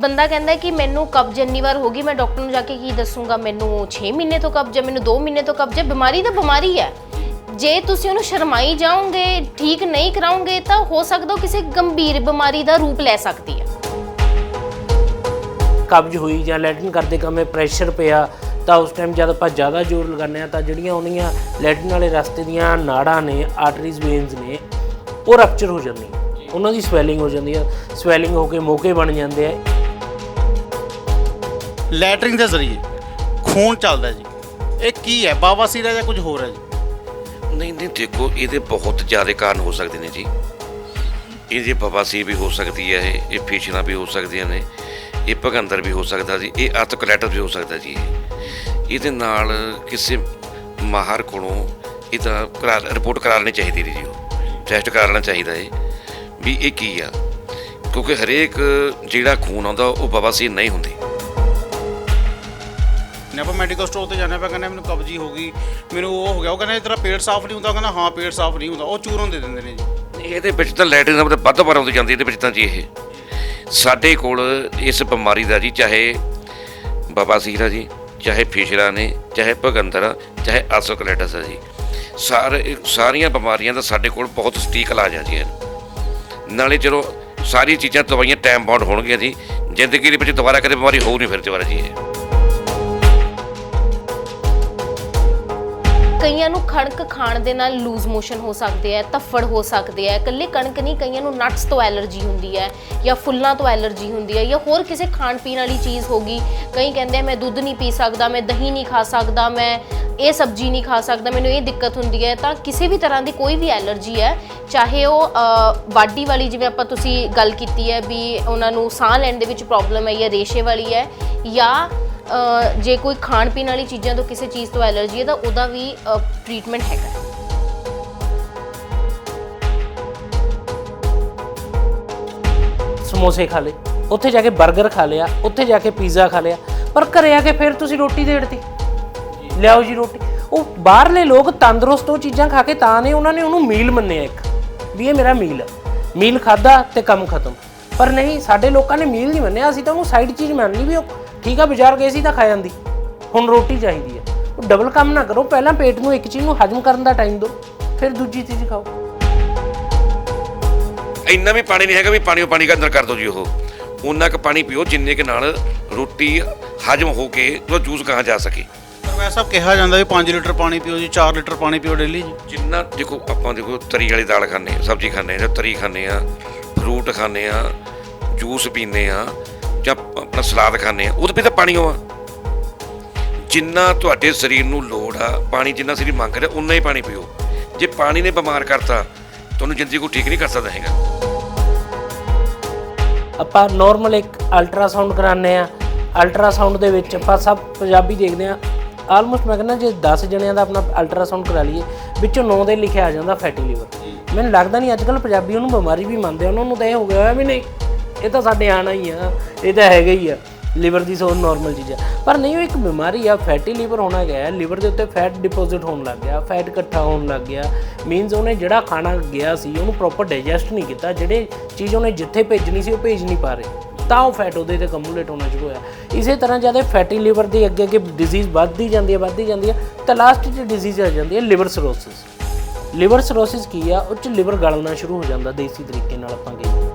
ਬੰਦਾ ਕਹਿੰਦਾ ਕਿ ਮੈਨੂੰ ਕਬਜ਼ ਇੰਨੀ ਵਾਰ ਹੋ ਗਈ, ਮੈਂ ਡਾਕਟਰ ਨੂੰ ਜਾ ਕੇ ਕੀ ਦੱਸੂਗਾ? ਮੈਨੂੰ 6 ਮਹੀਨੇ ਤੋਂ ਕਬਜ਼ ਹੈ, ਮੈਨੂੰ 2 ਮਹੀਨੇ ਤੋਂ ਕਬਜ਼ ਹੈ, ਬਿਮਾਰੀ ਤਾਂ ਬਿਮਾਰੀ ਹੈ। ਜੇ ਤੁਸੀਂ ਉਹਨੂੰ ਸ਼ਰਮਾਈ ਜਾਓਗੇ, ਠੀਕ ਨਹੀਂ ਕਰਾਓਗੇ, ਤਾਂ ਹੋ ਸਕਦਾ ਉਹ ਕਿਸੇ ਗੰਭੀਰ ਬਿਮਾਰੀ ਦਾ ਰੂਪ ਲੈ ਸਕਦੀ ਹੈ। ਕਬਜ਼ ਹੋਈ ਜਾਂ ਲੈਟਰਿਨ ਕਰਦੇ ਕਮੇ ਪ੍ਰੈਸ਼ਰ ਪਿਆ, ਤਾਂ ਉਸ ਟਾਈਮ ਜਦ ਆਪਾਂ ਜ਼ਿਆਦਾ ਜ਼ੋਰ ਲਗਾਉਂਦੇ ਆ ਤਾਂ ਜਿਹੜੀਆਂ ਉਹਨੀਆਂ ਲੈਟਰਿਨ ਵਾਲੇ ਰਸਤੇ ਦੀਆਂ ਨਾੜਾਂ ਨੇ ਆਰਟਰੀਜ਼ ਵੇਨਸ ਨੇ, ਉਹ ਰਪਚਰ ਹੋ ਜਾਂਦੀਆਂ। ਉਹਨਾਂ ਦੀ ਸਵੈਲਿੰਗ ਹੋ ਜਾਂਦੀ ਹੈ। ਸਵੈਲਿੰਗ ਹੋ ਕੇ ਮੋਕੇ ਬਣ ਜਾਂਦੇ ਆ। ਲੈਟਰਿੰਗ ਦੇ ਜ਼ਰੀਏ। ਖੂਨ ਚੱਲਦਾ ਜੀ। ਇਹ ਕੀ ਹੈ? ਬਾਵਾਸੀਰ ਹੈ ਜਾਂ ਕੁਝ ਹੋਰ ਹੈ ਜੀ? ਨਹੀਂ ਨਹੀਂ, ਦੇਖੋ, ਇਹਦੇ ਬਹੁਤ ਜ਼ਿਆਦਾ ਕਾਰਨ ਹੋ ਸਕਦੇ ਨੇ ਜੀ। ਇਹਦੇ ਬਵਾਸੀਰ ਵੀ ਹੋ ਸਕਦੀ ਹੈ, ਇਹ ਇਹ ਫੀਸ਼ਨਾਂ ਵੀ ਹੋ ਸਕਦੀਆਂ ਨੇ, ਇਹ ਭਗੰਦਰ ਵੀ ਹੋ ਸਕਦਾ ਜੀ, ਇਹ ਅਰਥਕਲੈਟਰ ਵੀ ਹੋ ਸਕਦਾ ਜੀ। ਇਹਦੇ ਨਾਲ ਕਿਸੇ ਮਾਹਰ ਕੋਲੋਂ ਇਹਦਾ ਕਰਾ, ਰਿਪੋਰਟ ਕਰਾ ਲੈਣੀ ਚਾਹੀਦੀ ਜੀ ਟੈਸਟ ਕਰਾ ਲੈਣਾ ਚਾਹੀਦਾ ਹੈ ਵੀ ਇਹ ਕੀ ਆ? ਕਿਉਂਕਿ ਹਰੇਕ ਜਿਹੜਾ ਖੂਨ ਆਉਂਦਾ, ਉਹ ਬਵਾਸੀਰ ਨਹੀਂ ਹੁੰਦੇ। ਨੇ ਆਪਾਂ ਮੈਡੀਕਲ ਸਟੋਰ ਤੇ ਜਾਂਦੇ ਪਾ ਕਹਿੰਦੇ ਮੈਨੂੰ ਕਬਜੀ ਹੋ ਗਈ, ਮੈਨੂੰ ਉਹ ਹੋ ਗਿਆ। ਉਹ ਕਹਿੰਦਾ ਤੇਰਾ ਪੇਟ ਸਾਫ਼ ਨਹੀਂ ਹੁੰਦਾ ਕਹਿੰਦਾ, ਹਾਂ, ਪੇਟ ਸਾਫ਼ ਨਹੀਂ ਹੁੰਦਾ। ਉਹ ਚੂਰਨ ਦੇ ਦਿੰਦੇ ਨੇ ਜੀ। ਇਹਦੇ ਵਿੱਚ ਤਾਂ ਲੈਟਰਿਨ ਦਾ ਮਤਲਬ ਵੱਧ ਵਾਰ ਆਉਂਦੀ ਜਾਂਦੀ ਇਹਦੇ ਵਿੱਚ ਤਾਂ ਜੀ ਇਹ। ਸਾਡੇ ਕੋਲ ਇਸ ਬਿਮਾਰੀ ਦਾ ਜੀ, ਚਾਹੇ ਬਵਾਸੀਰ ਆ ਜੀ, ਚਾਹੇ ਫਿਸ਼ਰਾ ਨੇ, ਚਾਹੇ ਭਗੰਦਰ ਆ, ਚਾਹੇ ਆਸੋਕਲੇਟਸ ਆ ਜੀ। ਸਾਰੇ, ਸਾਰੀਆਂ ਬਿਮਾਰੀਆਂ ਦਾ ਸਾਡੇ ਕੋਲ ਬਹੁਤ ਸਟੀਕ ਇਲਾਜ ਆ ਜੀ ਨਾਲੇ ਚਲੋ ਸਾਰੀ ਚੀਜ਼ਾਂ ਦਵਾਈਆਂ ਟਾਈਮ ਬਾਉਂਡ ਹੋਣਗੀਆਂ ਜੀ। ਜ਼ਿੰਦਗੀ ਦੇ ਵਿੱਚ ਦੁਬਾਰਾ ਕਦੇ ਬਿਮਾਰੀ ਹੋਊ ਨਹੀਂ ਫਿਰ ਦੁਬਾਰਾ ਜੀ ਇਹ। ਕਈਆਂ ਨੂੰ ਕਣਕ ਖਾਣ ਦੇ ਨਾਲ ਲੂਜ਼ ਮੋਸ਼ਨ ਹੋ ਸਕਦੇ ਹੈ ਤਫੜ ਹੋ ਸਕਦੇ ਹੈ ਇਕੱਲੇ ਕਣਕ ਨਹੀਂ, ਕਈਆਂ ਨੂੰ ਨਟਸ ਤੋਂ ਐਲਰਜੀ ਹੁੰਦੀ ਹੈ ਜਾਂ ਫੁੱਲਾਂ ਤੋਂ ਐਲਰਜੀ ਹੁੰਦੀ ਹੈ ਜਾਂ ਹੋਰ ਕਿਸੇ ਖਾਣ ਪੀਣ ਵਾਲੀ ਚੀਜ਼ ਹੋਗੀ ਕਈ ਕਹਿੰਦੇ ਮੈਂ ਦੁੱਧ ਨਹੀਂ ਪੀ ਸਕਦਾ, ਮੈਂ ਦਹੀਂ ਨਹੀਂ ਖਾ ਸਕਦਾ, ਮੈਂ ਇਹ ਸਬਜ਼ੀ ਨਹੀਂ ਖਾ ਸਕਦਾ, ਮੈਨੂੰ ਇਹ ਦਿੱਕਤ ਹੁੰਦੀ ਹੈ। ਤਾਂ ਕਿਸੇ ਵੀ ਤਰ੍ਹਾਂ ਦੀ ਕੋਈ ਵੀ ਐਲਰਜੀ ਹੈ, ਚਾਹੇ ਉਹ ਬਾਡੀ ਵਾਲੀ ਜਿਵੇਂ ਆਪਾਂ ਤੁਸੀਂ ਗੱਲ ਕੀਤੀ ਹੈ ਵੀ ਉਹਨਾਂ ਨੂੰ ਸਾਹ ਲੈਣ ਦੇ ਵਿੱਚ ਪ੍ਰੋਬਲਮ ਹੈ ਜਾਂ ਰੇਸ਼ੇ ਵਾਲੀ ਹੈ ਜਾਂ ਜੇ ਕੋਈ ਖਾਣ ਪੀਣ ਵਾਲੀ ਚੀਜ਼ਾਂ ਤੋਂ ਕਿਸੇ ਚੀਜ਼ ਤੋਂ ਐਲਰਜੀ ਹੈ, ਤਾਂ ਉਹਦਾ ਵੀ ਟ੍ਰੀਟਮੈਂਟ ਹੈਗਾ। ਸਮੋਸੇ ਖਾ ਲਏ, ਉੱਥੇ ਜਾ ਕੇ 버ਗਰ ਖਾ ਲਿਆ, ਉੱਥੇ ਜਾ ਕੇ ਪੀਜ਼ਾ ਖਾ ਲਿਆ, ਪਰ ਘਰੇ ਆ ਕੇ ਫਿਰ ਤੁਸੀਂ ਰੋਟੀ ਦੇੜਤੀ ਲਿਆਓ ਜੀ ਰੋਟੀ। ਉਹ ਬਾਹਰਲੇ ਲੋਕ ਤੰਦਰੁਸਤ ਉਹ ਚੀਜ਼ਾਂ ਖਾ ਕੇ ਤਾਂ ਨੇ, ਉਹਨਾਂ ਨੇ ਉਹਨੂੰ ਮੀਲ ਮੰਨਿਆ ਇੱਕ, ਵੀ ਇਹ ਮੇਰਾ ਮੀਲ ਹੈ। ਮੀਲ ਖਾਦਾ ਤੇ ਕੰਮ ਖਤਮ। ਪਰ ਨਹੀਂ, ਸਾਡੇ ਲੋਕਾਂ ਨੇ ਮੀਲ ਨਹੀਂ ਮੰਨਿਆ, ਅਸੀਂ ਤਾਂ ਉਹਨੂੰ ਸਾਈਡ ਚੀਜ਼ ਮੰਨ ਲਈ ਵੀ ਉਹ ਠੀਕ ਆ ਬਾਜ਼ਾਰ ਗਏ ਸੀ ਤਾਂ ਖਾ ਜਾਂਦੀ। ਹੁਣ ਰੋਟੀ ਚਾਹੀਦੀ ਹੈ ਉਹ ਡਬਲ ਕੰਮ ਨਾ ਕਰੋ ਪਹਿਲਾਂ ਪੇਟ ਨੂੰ ਇੱਕ ਚੀਜ਼ ਨੂੰ ਹਜਮ ਕਰਨ ਦਾ ਟਾਈਮ ਦਿਓ ਫਿਰ ਦੂਜੀ ਚੀਜ਼ ਖਾਓ। ਇੰਨਾ ਵੀ ਪਾਣੀ ਨਹੀਂ ਹੈਗਾ ਵੀ ਪਾਣੀ ਉਹ ਪਾਣੀ ਦਾ ਅੰਦਰ ਕਰ ਦਿਓ ਜੀ ਉਹ। ਉਨਾ ਕੁ ਪਾਣੀ ਪੀਓ ਜਿੰਨੇ ਕੇ ਨਾਲ ਰੋਟੀ ਹਜਮ ਹੋ ਕੇ ਉਹ ਜੂਸ ਕਹਾਂ ਜਾ ਸਕੇ। ਪਰ ਵੈਸਾ ਕਿਹਾ ਜਾਂਦਾ ਵੀ 5 ਲੀਟਰ ਪਾਣੀ ਪੀਓ ਜੀ 4 ਲੀਟਰ ਪਾਣੀ ਪੀਓ ਡੇਲੀ ਜੀ। ਜਿੰਨਾ ਦੇਖੋ ਆਪਾਂ ਦੇਖੋ ਤਰੀ ਵਾਲੀ ਦਾਲ ਖਾਂਦੇ ਸਬਜ਼ੀ ਖਾਂਦੇ ਜਾਂ ਤਰੀ ਖਾਂਦੇ ਆ ਫਰੂਟ ਖਾਂਦੇ ਆ ਜੂਸ ਪੀਂਦੇ ਆ ਜਾਂ ਆਪਣਾ ਸਲਾਦ ਖਾਂਦੇ ਆ ਉਹਦੇ ਵਿੱਚ ਤਾਂ ਪਾਣੀ ਉਹ ਆ ਜਿੰਨਾ ਤੁਹਾਡੇ ਸਰੀਰ ਨੂੰ ਲੋੜ ਆ ਪਾਣੀ ਜਿੰਨਾ ਸਰੀਰ ਮੰਗ ਰਿਹਾ ਉਨਾ ਹੀ ਪਾਣੀ ਪੀਓ। ਜੇ ਪਾਣੀ ਨੇ ਬਿਮਾਰ ਕਰਤਾ ਤੁਹਾਨੂੰ ਜ਼ਿੰਦਗੀ ਕੋ ਠੀਕ ਨਹੀਂ ਕਰ ਸਕਦਾ ਹੈਗਾ। ਆਪਾਂ ਨਾਰਮਲ ਇੱਕ ਅਲਟਰਾਸਾਊਂਡ ਕਰਾਉਂਦੇ ਆ। ਅਲਟਰਾਸਾਊਂਡ ਦੇ ਵਿੱਚ ਆਪਾਂ ਸਭ ਪੰਜਾਬੀ ਦੇਖਦੇ ਆ। ਆਲਮੋਸਟ ਮੈਂ ਕਹਿੰਦਾ ਜੇ 10 ਜਣਿਆਂ ਦਾ ਆਪਣਾ ਅਲਟਰਾਸਾਊਂਡ ਕਰਾ ਲਈਏ ਵਿੱਚੋਂ 9 ਦੇ ਲਿਖਿਆ ਆ ਜਾਂਦਾ ਫੈਟੀ ਲੀਵਰ ਮੈਨੂੰ ਲੱਗਦਾ ਨਹੀਂ ਅੱਜਕੱਲ ਪੰਜਾਬੀ ਉਹਨੂੰ ਬਿਮਾਰੀ ਵੀ ਮੰਨਦੇ ਆ ਉਹਨਾਂ ਨੂੰ ਤਾਂ ਇਹ ਹੋ ਗਿਆ ਹੋਇਆ ਵੀ ਨਹੀਂ। ਇਹ ਤਾਂ ਸਾਡੇ ਆਣਾ ਹੀ ਆ, ਇਹ ਤਾਂ ਹੈਗਾ ਹੀ ਆ, ਲੀਵਰ ਦੀ ਸੋ ਨਾਰਮਲ ਚੀਜ਼ ਆ। ਪਰ ਨਹੀਂ, ਉਹ ਇੱਕ ਬਿਮਾਰੀ ਆ ਫੈਟੀ ਲੀਵਰ ਹੋਣਾ ਗਿਆ, ਲੀਵਰ ਦੇ ਉੱਤੇ ਫੈਟ ਡਿਪੋਜ਼ਿਟ ਹੋਣ ਲੱਗ ਗਿਆ ਫੈਟ ਇਕੱਠਾ ਹੋਣ ਲੱਗ ਗਿਆ। ਮੀਨਸ ਉਹਨੇ ਜਿਹੜਾ ਖਾਣਾ ਗਿਆ ਸੀ, ਉਹਨੂੰ ਪ੍ਰੋਪਰ ਡਾਈਜੈਸਟ ਨਹੀਂ ਕੀਤਾ, ਜਿਹੜੇ ਚੀਜ਼ ਉਹਨੇ ਜਿੱਥੇ ਭੇਜਣੀ ਸੀ, ਉਹ ਭੇਜ ਨਹੀਂ ਪਾ ਰਹੇ। ਤਾਂ ਉਹ ਫੈਟ ਉਹਦੇ ਤੇ ਕਮੂਲੇਟ ਹੋਣਾ ਸ਼ੁਰੂ ਹੋਇਆ। ਇਸੇ ਤਰ੍ਹਾਂ ਜਦ ਇਹ ਫੈਟੀ ਲੀਵਰ ਦੀ ਅੱਗੇ ਅੱਗੇ ਡਿਜ਼ੀਜ਼ ਵੱਧਦੀ ਜਾਂਦੀ ਹੈ ਵੱਧਦੀ ਜਾਂਦੀ ਹੈ ਤਾਂ ਲਾਸਟ 'ਚ ਡਿਜ਼ੀਜ਼ ਆ ਜਾਂਦੀ ਹੈ ਲਿਵਰ ਸਰੋਸਿਸ ਲਿਵਰ ਸਰੋਸਿਸ ਕੀ ਆ? ਉਹ 'ਚ ਲਿਵਰ ਗਲਣਾ ਸ਼ੁਰੂ ਹੋ ਜਾਂਦਾ, ਦੇਸੀ ਤਰੀਕੇ ਨਾਲ ਆਪਾਂ ਕਹੀਏ।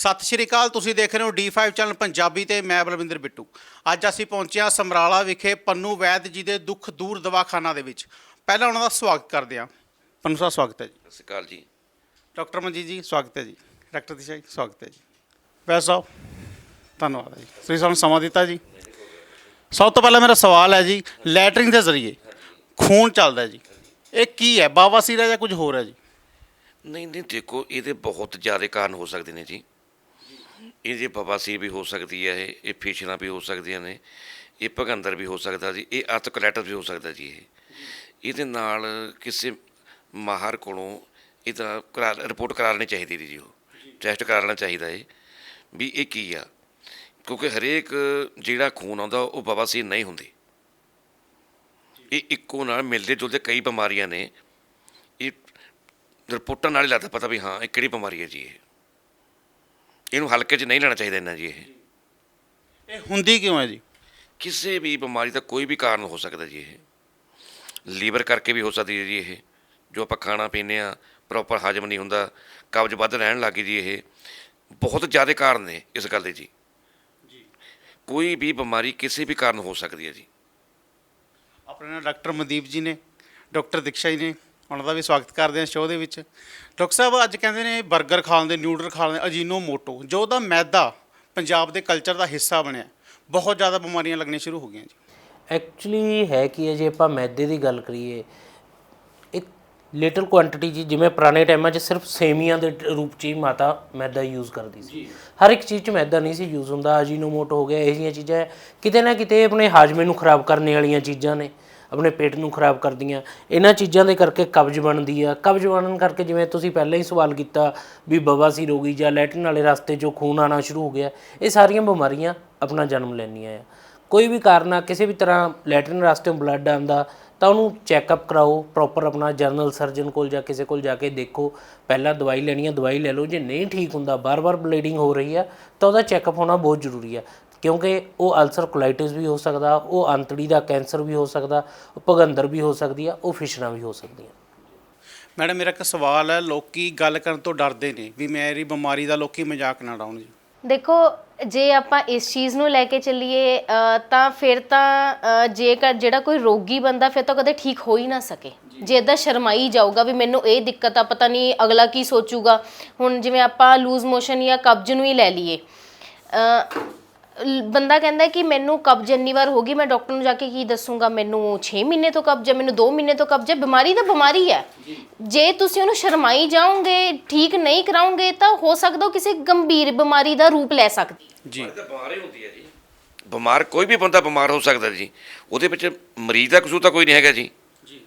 ਸਤਿ ਸ਼੍ਰੀ ਅਕਾਲ ਤੁਸੀਂ ਦੇਖ ਰਹੇ ਹੋ D5 ਚੈਨਲ ਪੰਜਾਬੀ ਤੇ ਮੈਂ ਬਲਵਿੰਦਰ ਬਿੱਟੂ। ਅੱਜ ਅਸੀਂ ਪਹੁੰਚੇ ਹਾਂ ਸਮਰਾਲਾ ਵਿਖੇ ਪੰਨੂ ਵੈਦ ਜੀ ਦੇ ਦੁੱਖ ਦੂਰ ਦਵਾਖਾਨਾ ਦੇ ਵਿੱਚ। ਪਹਿਲਾਂ ਉਹਨਾਂ ਦਾ ਸਵਾਗਤ ਕਰਦੇ ਹਾਂ। ਪੰਨੂ ਸਾਹਿਬ ਸਵਾਗਤ ਹੈ ਜੀ। ਸਤਿ ਸ਼੍ਰੀ ਅਕਾਲ ਜੀ। ਡਾਕਟਰ ਮਨਜੀਤ ਜੀ ਸਵਾਗਤ ਹੈ ਜੀ। ਡਾਕਟਰ ਦਿਸ਼ਾ ਜੀ ਸਵਾਗਤ ਹੈ ਜੀ। ਵੈਦ ਸਾਹਿਬ ਧੰਨਵਾਦ ਜੀ। ਤੁਸੀਂ ਸਾਨੂੰ ਸਮਾਂ ਦਿੱਤਾ ਜੀ। ਸਭ ਤੋਂ ਪਹਿਲਾਂ ਮੇਰਾ ਸਵਾਲ ਹੈ ਜੀ ਲੈਟਰਿੰਗ ਦੇ ਜ਼ਰੀਏ ਖੂਨ ਚੱਲਦਾ ਜੀ। ਇਹ ਕੀ ਹੈ ਬਾਵਾਸੀਰ ਜਾਂ ਕੁਝ ਹੋਰ ਹੈ ਜੀ? ਨਹੀਂ ਨਹੀਂ ਦੇਖੋ ਇਹਦੇ ਬਹੁਤ ਜ਼ਿਆਦਾ ਕਾਰਨ ਹੋ ਸਕਦੇ ਨੇ ਜੀ। ਇਹਦੀ ਬਵਾਸੀਰ ਵੀ ਹੋ ਸਕਦੀ ਹੈ ਇਹ ਇਹ ਫੀਸ਼ਨਾਂ ਵੀ ਹੋ ਸਕਦੀਆਂ ਨੇ, ਇਹ ਭਗੰਦਰ ਵੀ ਹੋ ਸਕਦਾ ਜੀ, ਇਹ ਅਰਥਕਲੈਟਰ ਵੀ ਹੋ ਸਕਦਾ ਜੀ ਇਹ। ਇਹਦੇ ਨਾਲ ਕਿਸੇ ਮਾਹਰ ਕੋਲੋਂ ਇਹਦਾ ਕਰਾ, ਰਿਪੋਰਟ ਕਰਾ ਲੈਣੀ ਚਾਹੀਦੀ ਜੀ ਉਹ, ਟੈਸਟ ਕਰਾ ਲੈਣਾ ਚਾਹੀਦਾ ਹੈ ਵੀ ਇਹ ਕੀ ਆ। ਕਿਉਂਕਿ ਹਰੇਕ ਜਿਹੜਾ ਖੂਨ ਆਉਂਦਾ, ਉਹ ਬਵਾਸੀਰ ਨਹੀਂ ਹੁੰਦੀ। ਇਹ ਇੱਕੋ ਨਾਲ ਮਿਲਦੇ ਜੁਲਦੇ ਕਈ ਬਿਮਾਰੀਆਂ ਨੇ। ਇਹ ਰਿਪੋਰਟਾਂ ਨਾਲ ਹੀ ਲੱਗਦਾ ਪਤਾ ਵੀ ਹਾਂ, ਇਹ ਕਿਹੜੀ ਬਿਮਾਰੀ ਹੈ ਜੀ ਇਹ। ਇਹਨੂੰ ਹਲਕੇ 'ਚ ਨਹੀਂ ਲੈਣਾ ਚਾਹੀਦਾ ਇੰਨਾ ਜੀ ਇਹ। ਇਹ ਹੁੰਦੀ ਕਿਉਂ ਹੈ ਜੀ? ਕਿਸੇ ਵੀ ਬਿਮਾਰੀ ਦਾ ਕੋਈ ਵੀ ਕਾਰਨ ਹੋ ਸਕਦਾ ਜੀ ਇਹ। ਲੀਵਰ ਕਰਕੇ ਵੀ ਹੋ ਸਕਦੀ ਹੈ ਜੀ ਇਹ। ਜੋ ਆਪਾਂ ਖਾਣਾ ਪੀਂਦੇ ਆ ਪ੍ਰੋਪਰ ਹਜਮ ਨਹੀਂ ਹੁੰਦਾ ਕਬਜ਼ ਵੱਧ ਰਹਿਣ ਲੱਗੀ ਜੀ ਇਹ। ਬਹੁਤ ਜ਼ਿਆਦਾ ਕਾਰਨ ਨੇ ਇਸ ਗੱਲ ਦੇ ਜੀ। ਕੋਈ ਵੀ ਬਿਮਾਰੀ ਕਿਸੇ ਵੀ ਕਾਰਨ ਹੋ ਸਕਦੀ ਹੈ ਜੀ। ਆਪਣੇ ਨਾਲ ਡਾਕਟਰ ਮਨਦੀਪ ਜੀ ਨੇ ਡਾਕਟਰ ਦਿਕਸ਼ਾ ਜੀ ਨੇ ਉਹਨਾਂ ਦਾ ਵੀ ਸਵਾਗਤ ਕਰਦੇ ਹਾਂ ਸ਼ੋਅ ਦੇ ਵਿੱਚ। ਡਾਕਟਰ ਸਾਹਿਬ, ਅੱਜ ਕਹਿੰਦੇ ਨੇ 버ਗਰ ਖਾਣ ਦੇ ਨਿਊਡਲ ਖਾਣ ਦੇ ਅਜੀਨੋ ਮੋਟੋ ਜੋ ਉਹਦਾ ਮੈਦਾ ਪੰਜਾਬ ਦੇ ਕਲਚਰ ਦਾ ਹਿੱਸਾ ਬਣਿਆ। ਬਹੁਤ ਜ਼ਿਆਦਾ ਬਿਮਾਰੀਆਂ ਲੱਗਣੀਆਂ ਸ਼ੁਰੂ ਹੋ ਗਈਆਂ ਜੀ। ਐਕਚੁਅਲੀ ਹੈ ਕੀ ਹੈ, ਜੇ ਆਪਾਂ ਮੈਦੇ ਦੀ ਗੱਲ ਕਰੀਏ ਇੱਕ ਲਿਟਲ ਕੁਆਂਟੀਟੀ ਜੀ, ਜਿਵੇਂ ਪੁਰਾਣੇ ਟਾਈਮਾਂ 'ਚ ਸਿਰਫ ਸੇਮੀਆਂ ਦੇ ਰੂਪ 'ਚ ਹੀ ਮਾਤਾ ਮੈਦਾ ਯੂਜ਼ ਕਰਦੀ ਸੀ। ਹਰ ਇੱਕ ਚੀਜ਼ 'ਚ ਮੈਦਾ ਨਹੀਂ ਸੀ ਯੂਜ਼ ਹੁੰਦਾ, ਅਜੀਨੋਮੋਟੋ ਹੋ ਗਿਆ, ਇਹ ਜਿਹੀਆਂ ਚੀਜ਼ਾਂ। ਕਿਤੇ ਨਾ ਕਿਤੇ ਆਪਣੇ ਹਾਜ਼ਮੇ ਨੂੰ ਖਰਾਬ ਕਰਨ ਵਾਲੀਆਂ ਚੀਜ਼ਾਂ ਨੇ। ਆਪਣੇ ਪੇਟ ਨੂੰ ਖਰਾਬ ਕਰਦੀਆਂ। ਇਹਨਾਂ ਚੀਜ਼ਾਂ ਦੇ ਕਰਕੇ ਕਬਜ਼ ਬਣਦੀ ਆ। ਕਬਜ਼ ਬਣਨ ਕਰਕੇ ਜਿਵੇਂ ਤੁਸੀਂ ਪਹਿਲਾਂ ਹੀ ਸਵਾਲ ਕੀਤਾ ਵੀ ਬਵਾਸੀਰ ਹੋ ਗਈ ਜਾਂ ਲੈਟਰਨ ਵਾਲੇ ਰਸਤੇ 'ਚੋਂ ਖੂਨ ਆਣਾ ਸ਼ੁਰੂ ਹੋ ਗਿਆ। ਇਹ ਸਾਰੀਆਂ ਬਿਮਾਰੀਆਂ ਆਪਣਾ ਜਨਮ ਲੈਂਦੀਆਂ ਆ। ਕੋਈ ਵੀ ਕਾਰਨ ਆ, ਕਿਸੇ ਵੀ ਤਰ੍ਹਾਂ ਲੈਟਰਨ ਰਸਤੇ ਬਲੱਡ ਆਂਦਾ ਤਾਂ ਉਹਨੂੰ ਚੈੱਕਅਪ ਕਰਾਓ ਪ੍ਰੋਪਰ ਆਪਣਾ ਜਨਰਲ ਸਰਜਨ ਕੋਲ ਜਾਂ ਕਿਸੇ ਕੋਲ ਜਾ ਕੇ ਦੇਖੋ। ਪਹਿਲਾਂ ਦਵਾਈ ਲੈਣੀ ਹੈ ਦਵਾਈ ਲੈ ਲਓ। ਜੇ ਨਹੀਂ ਠੀਕ ਹੁੰਦਾ, ਬਾਰ-ਬਾਰ ਬਲੀਡਿੰਗ ਹੋ ਰਹੀ ਆ, ਤਾਂ ਉਹਦਾ ਚੈੱਕਅਪ ਹੋਣਾ ਬਹੁਤ ਜ਼ਰੂਰੀ ਆ। ਕਿਉਂਕਿ ਉਹ ਅਲਸਰ ਕੋਲਾਈਟਿਸ ਵੀ ਹੋ ਸਕਦਾ ਉਹ ਅੰਤੜੀ ਦਾ ਕੈਂਸਰ ਵੀ ਹੋ ਸਕਦਾ ਉਹ ਭਗੰਦਰ ਵੀ ਹੋ ਸਕਦੀ ਆ ਉਹ ਫਿਸ਼ਰਾਂ ਵੀ ਹੋ ਸਕਦੀਆਂ। ਮੈਡਮ ਮੇਰਾ ਇੱਕ ਸਵਾਲ ਹੈ ਲੋਕੀ ਗੱਲ ਕਰਨ ਤੋਂ ਡਰਦੇ ਨੇ ਵੀ ਮੇਰੀ ਬਿਮਾਰੀ ਦਾ ਲੋਕੀ ਮਜ਼ਾਕ ਨਾ ਉਡਾਉਣ ਜੀ। ਦੇਖੋ ਜੇ ਆਪਾਂ ਇਸ ਚੀਜ਼ ਨੂੰ ਲੈ ਕੇ ਚੱਲੀਏ ਤਾਂ ਫਿਰ ਤਾਂ ਜੇਕਰ ਜਿਹੜਾ ਕੋਈ ਰੋਗੀ ਬੰਦਾ ਫਿਰ ਤਾਂ ਕਦੇ ਠੀਕ ਹੋ ਹੀ ਨਾ ਸਕੇ। ਜੇ ਇਦਾਂ ਸ਼ਰਮਾਈ ਜਾਊਗਾ ਵੀ ਮੈਨੂੰ ਇਹ ਦਿੱਕਤ ਆ ਪਤਾ ਨਹੀਂ ਅਗਲਾ ਕੀ ਸੋਚੂਗਾ। ਹੁਣ ਜਿਵੇਂ ਆਪਾਂ ਲੂਜ਼ ਮੋਸ਼ਨ ਜਾਂ ਕਬਜ਼ ਨੂੰ ਹੀ ਲੈ ਲਈਏ ਲ- ਬੰਦਾ ਕਹਿੰਦਾ ਕਿ ਮੈਨੂੰ ਕਬਜ਼ ਇੰਨੀ ਵਾਰ ਹੋ ਗਈ ਮੈਂ ਡਾਕਟਰ ਨੂੰ ਜਾ ਕੇ ਕੀ ਦੱਸੂਗਾ? ਮੈਨੂੰ 6 ਮਹੀਨੇ ਤੋਂ ਕਬਜ਼ ਹੈ ਮੈਨੂੰ 2 ਮਹੀਨੇ ਤੋਂ ਕਬਜ਼ ਹੈ ਬਿਮਾਰੀ ਤਾਂ ਬਿਮਾਰੀ ਹੈ। ਜੇ। ਤੁਸੀਂ ਉਹਨੂੰ ਸ਼ਰਮਾਈ ਜਾਓਗੇ ਠੀਕ ਨਹੀਂ ਕਰਾਓਗੇ ਤਾਂ ਹੋ ਸਕਦਾ ਉਹ ਕਿਸੇ ਗੰਭੀਰ ਬਿਮਾਰੀ ਦਾ ਰੂਪ ਲੈ ਸਕਦੀ। ਹੈ ਜੀ ਤਾਂ ਬਿਮਾਰ ਹੀ ਹੁੰਦੀ ਹੈ ਜੀ। ਬਿਮਾਰ ਕੋਈ ਵੀ ਬੰਦਾ ਬਿਮਾਰ ਹੋ ਸਕਦਾ ਜੀ। ਉਹਦੇ ਵਿੱਚ ਮਰੀਜ਼ ਦਾ ਕਸੂਰ ਤਾਂ ਕੋਈ ਨਹੀਂ ਹੈਗਾ ਜੀ। ਜੀ।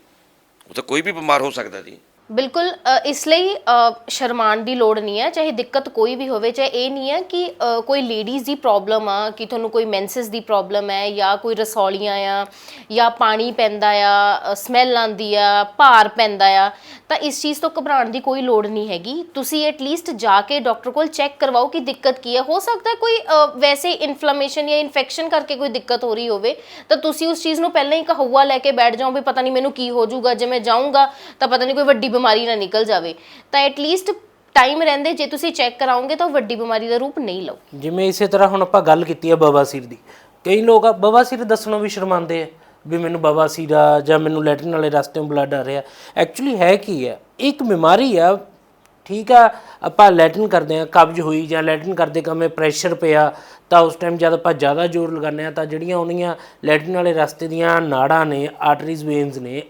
ਉਹ ਤਾਂ ਕੋਈ ਵੀ ਬਿਮਾਰ ਹੋ ਸਕਦਾ ਜੀ। ਬਿਲਕੁਲ ਅ, ਇਸ ਲਈ ਅ, ਸ਼ਰਮਾਣ ਦੀ ਲੋੜ ਨਹੀਂ ਹੈ ਚਾਹੇ ਦਿੱਕਤ ਕੋਈ ਵੀ ਹੋਵੇ ਚਾਹੇ ਇਹ ਨਹੀਂ ਹੈ ਕਿ ਅ, ਕੋਈ ਲੇਡੀਜ਼ ਦੀ ਪ੍ਰੋਬਲਮ ਆ ਕਿ ਤੁਹਾਨੂੰ ਕੋਈ ਮੈਂਸਸ ਦੀ ਪ੍ਰੋਬਲਮ ਹੈ ਜਾਂ ਕੋਈ ਰਸੌਲੀਆਂ ਆ ਜਾਂ ਪਾਣੀ ਪੈਂਦਾ ਆ ਸਮੈਲ ਆਉਂਦੀ ਆ ਭਾਰ ਪੈਂਦਾ ਆ ਤਾਂ ਇਸ ਚੀਜ਼ ਤੋਂ ਘਬਰਾਉਣ ਦੀ ਕੋਈ ਲੋੜ ਨਹੀਂ ਹੈਗੀ। ਤੁਸੀਂ ਐਟਲੀਸਟ ਜਾ ਕੇ ਡਾਕਟਰ ਕੋਲ ਚੈੱਕ ਕਰਵਾਓ ਕਿ ਦਿੱਕਤ ਕੀ ਹੈ। ਹੋ ਸਕਦਾ ਹੈ ਕੋਈ ਅ, ਵੈਸੇ ਇਨਫਲੇਮੇਸ਼ਨ ਜਾਂ ਇਨਫੈਕਸ਼ਨ ਕਰਕੇ ਕੋਈ ਦਿੱਕਤ ਹੋ ਰਹੀ ਹੋਵੇ ਤਾਂ ਤੁਸੀਂ ਉਸ ਚੀਜ਼ ਨੂੰ ਪਹਿਲਾਂ ਹੀ ਕਹੂਆ ਲੈ ਕੇ ਬੈਠ ਜਾਓ ਵੀ ਪਤਾ ਨਹੀਂ ਮੈਨੂੰ ਕੀ ਹੋ ਜਾਊਗਾ ਜੇ ਮੈਂ ਜਾਊਂਗਾ ਤਾਂ ਪਤਾ ਨਹੀਂ ਕੋਈ ਵੱਡੀ ਬਿਮਾਰੀ ਨਾ ਨਿਕਲ ਜਾਵੇ, ਤਾਂ ਐਟਲੀਸਟ ਟਾਈਮ ਰਹਿੰਦੇ, ਜੇ ਤੁਸੀਂ ਚੈੱਕ ਕਰਾਓਗੇ ਤਾਂ ਉਹ ਵੱਡੀ ਬਿਮਾਰੀ ਦਾ ਰੂਪ ਨਹੀਂ ਲਓ ਜਿਵੇਂ ਇਸੇ ਤਰ੍ਹਾਂ ਹੁਣ ਆਪਾਂ ਗੱਲ ਕੀਤੀ ਆ ਬਵਾਸੀਰ ਦੀ। ਕਈ ਲੋਕ ਆ ਬਵਾਸੀਰ ਦੱਸਣੋਂ ਵੀ ਸ਼ਰਮਾਉਂਦੇ ਆ ਵੀ ਮੈਨੂੰ ਬਵਾਸੀਰ ਆ ਜਾਂ ਮੈਨੂੰ ਲੈਟਰਨ ਵਾਲੇ ਰਸਤਿਓਂ ਬਲੱਡ ਆ ਰਿਹਾ। ਐਕਚੁਅਲੀ ਹੈ ਕੀ ਆ? ਇੱਕ ਬਿਮਾਰੀ ਆ, ਠੀਕ ਆ, ਆਪਾਂ ਲੈਟਰਨ ਕਰਦੇ ਆ, ਕਬਜ਼ ਹੋਈ ਜਾਂ ਲੈਟਰਨ ਕਰਦੇ ਕਮੇ ਪ੍ਰੈਸ਼ਰ ਪਿਆ, ਤਾਂ ਉਸ ਟਾਈਮ ਜਦ ਆਪਾਂ ਜ਼ਿਆਦਾ ਜ਼ੋਰ ਲਗਾਉਂਦੇ ਆ ਤਾਂ ਜਿਹੜੀਆਂ ਉਹਨੀਆਂ ਲੈਟਰਨ ਵਾਲੇ ਰਸਤੇ ਦੀਆਂ ਨਾੜਾਂ ਨੇ ਆਰਟਰੀਜ਼ ਵੇਨਸ ਨੇ,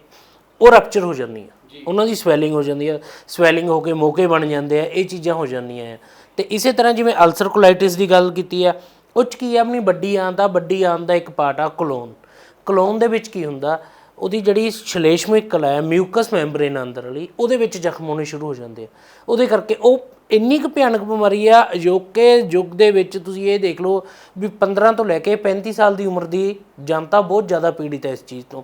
ਉਹ ਰਪਚਰ ਹੋ ਜਾਂਦੀਆਂ। ਉਹਨਾਂ ਦੀ ਸਵੈਲਿੰਗ ਹੋ ਜਾਂਦੀ ਹੈ ਸਵੈਲਿੰਗ ਹੋ ਕੇ ਮੋਕੇ ਬਣ ਜਾਂਦੇ ਆ, ਇਹ ਚੀਜ਼ਾਂ ਹੋ ਜਾਂਦੀਆਂ ਆ। ਤੇ ਇਸੇ ਤਰ੍ਹਾਂ ਜਿਵੇਂ ਅਲਸਰ ਕੋਲਾਈਟਿਸ ਦੀ ਗੱਲ ਕੀਤੀ ਆ, ਉਹ 'ਚ ਕੀ ਆ, ਆਪਣੀ ਵੱਡੀ ਆਂਤ ਆ ਵੱਡੀ ਆਂਤ ਦਾ ਇੱਕ ਪਾਰਟ ਆ ਕਲੋਨ ਕਲੋਨ ਦੇ ਵਿੱਚ ਕੀ ਹੁੰਦਾ, ਉਹਦੀ ਜਿਹੜੀ ਸ਼ਲੇਸ਼ਮਿਕ ਕਲਾ ਹੈ ਮਿਊਕਸ ਮੈਂਬਰੇਨ ਅੰਦਰ ਵਾਲੀ, ਉਹਦੇ ਵਿੱਚ ਜ਼ਖਮ ਹੋਣੇ ਸ਼ੁਰੂ ਹੋ ਜਾਂਦੇ ਆ। ਉਹਦੇ ਕਰਕੇ ਉਹ ਇੰਨੀ ਕੁ ਭਿਆਨਕ ਬਿਮਾਰੀ ਆ, ਅਜੋਕੇ ਯੁੱਗ ਦੇ ਵਿੱਚ ਤੁਸੀਂ ਇਹ ਦੇਖ ਲਓ ਵੀ 15 ਤੋਂ ਲੈ ਕੇ 35 ਸਾਲ ਦੀ ਉਮਰ ਦੀ ਜਨਤਾ ਬਹੁਤ ਜ਼ਿਆਦਾ ਪੀੜਿਤ ਹੈ ਇਸ ਚੀਜ਼ ਤੋਂ।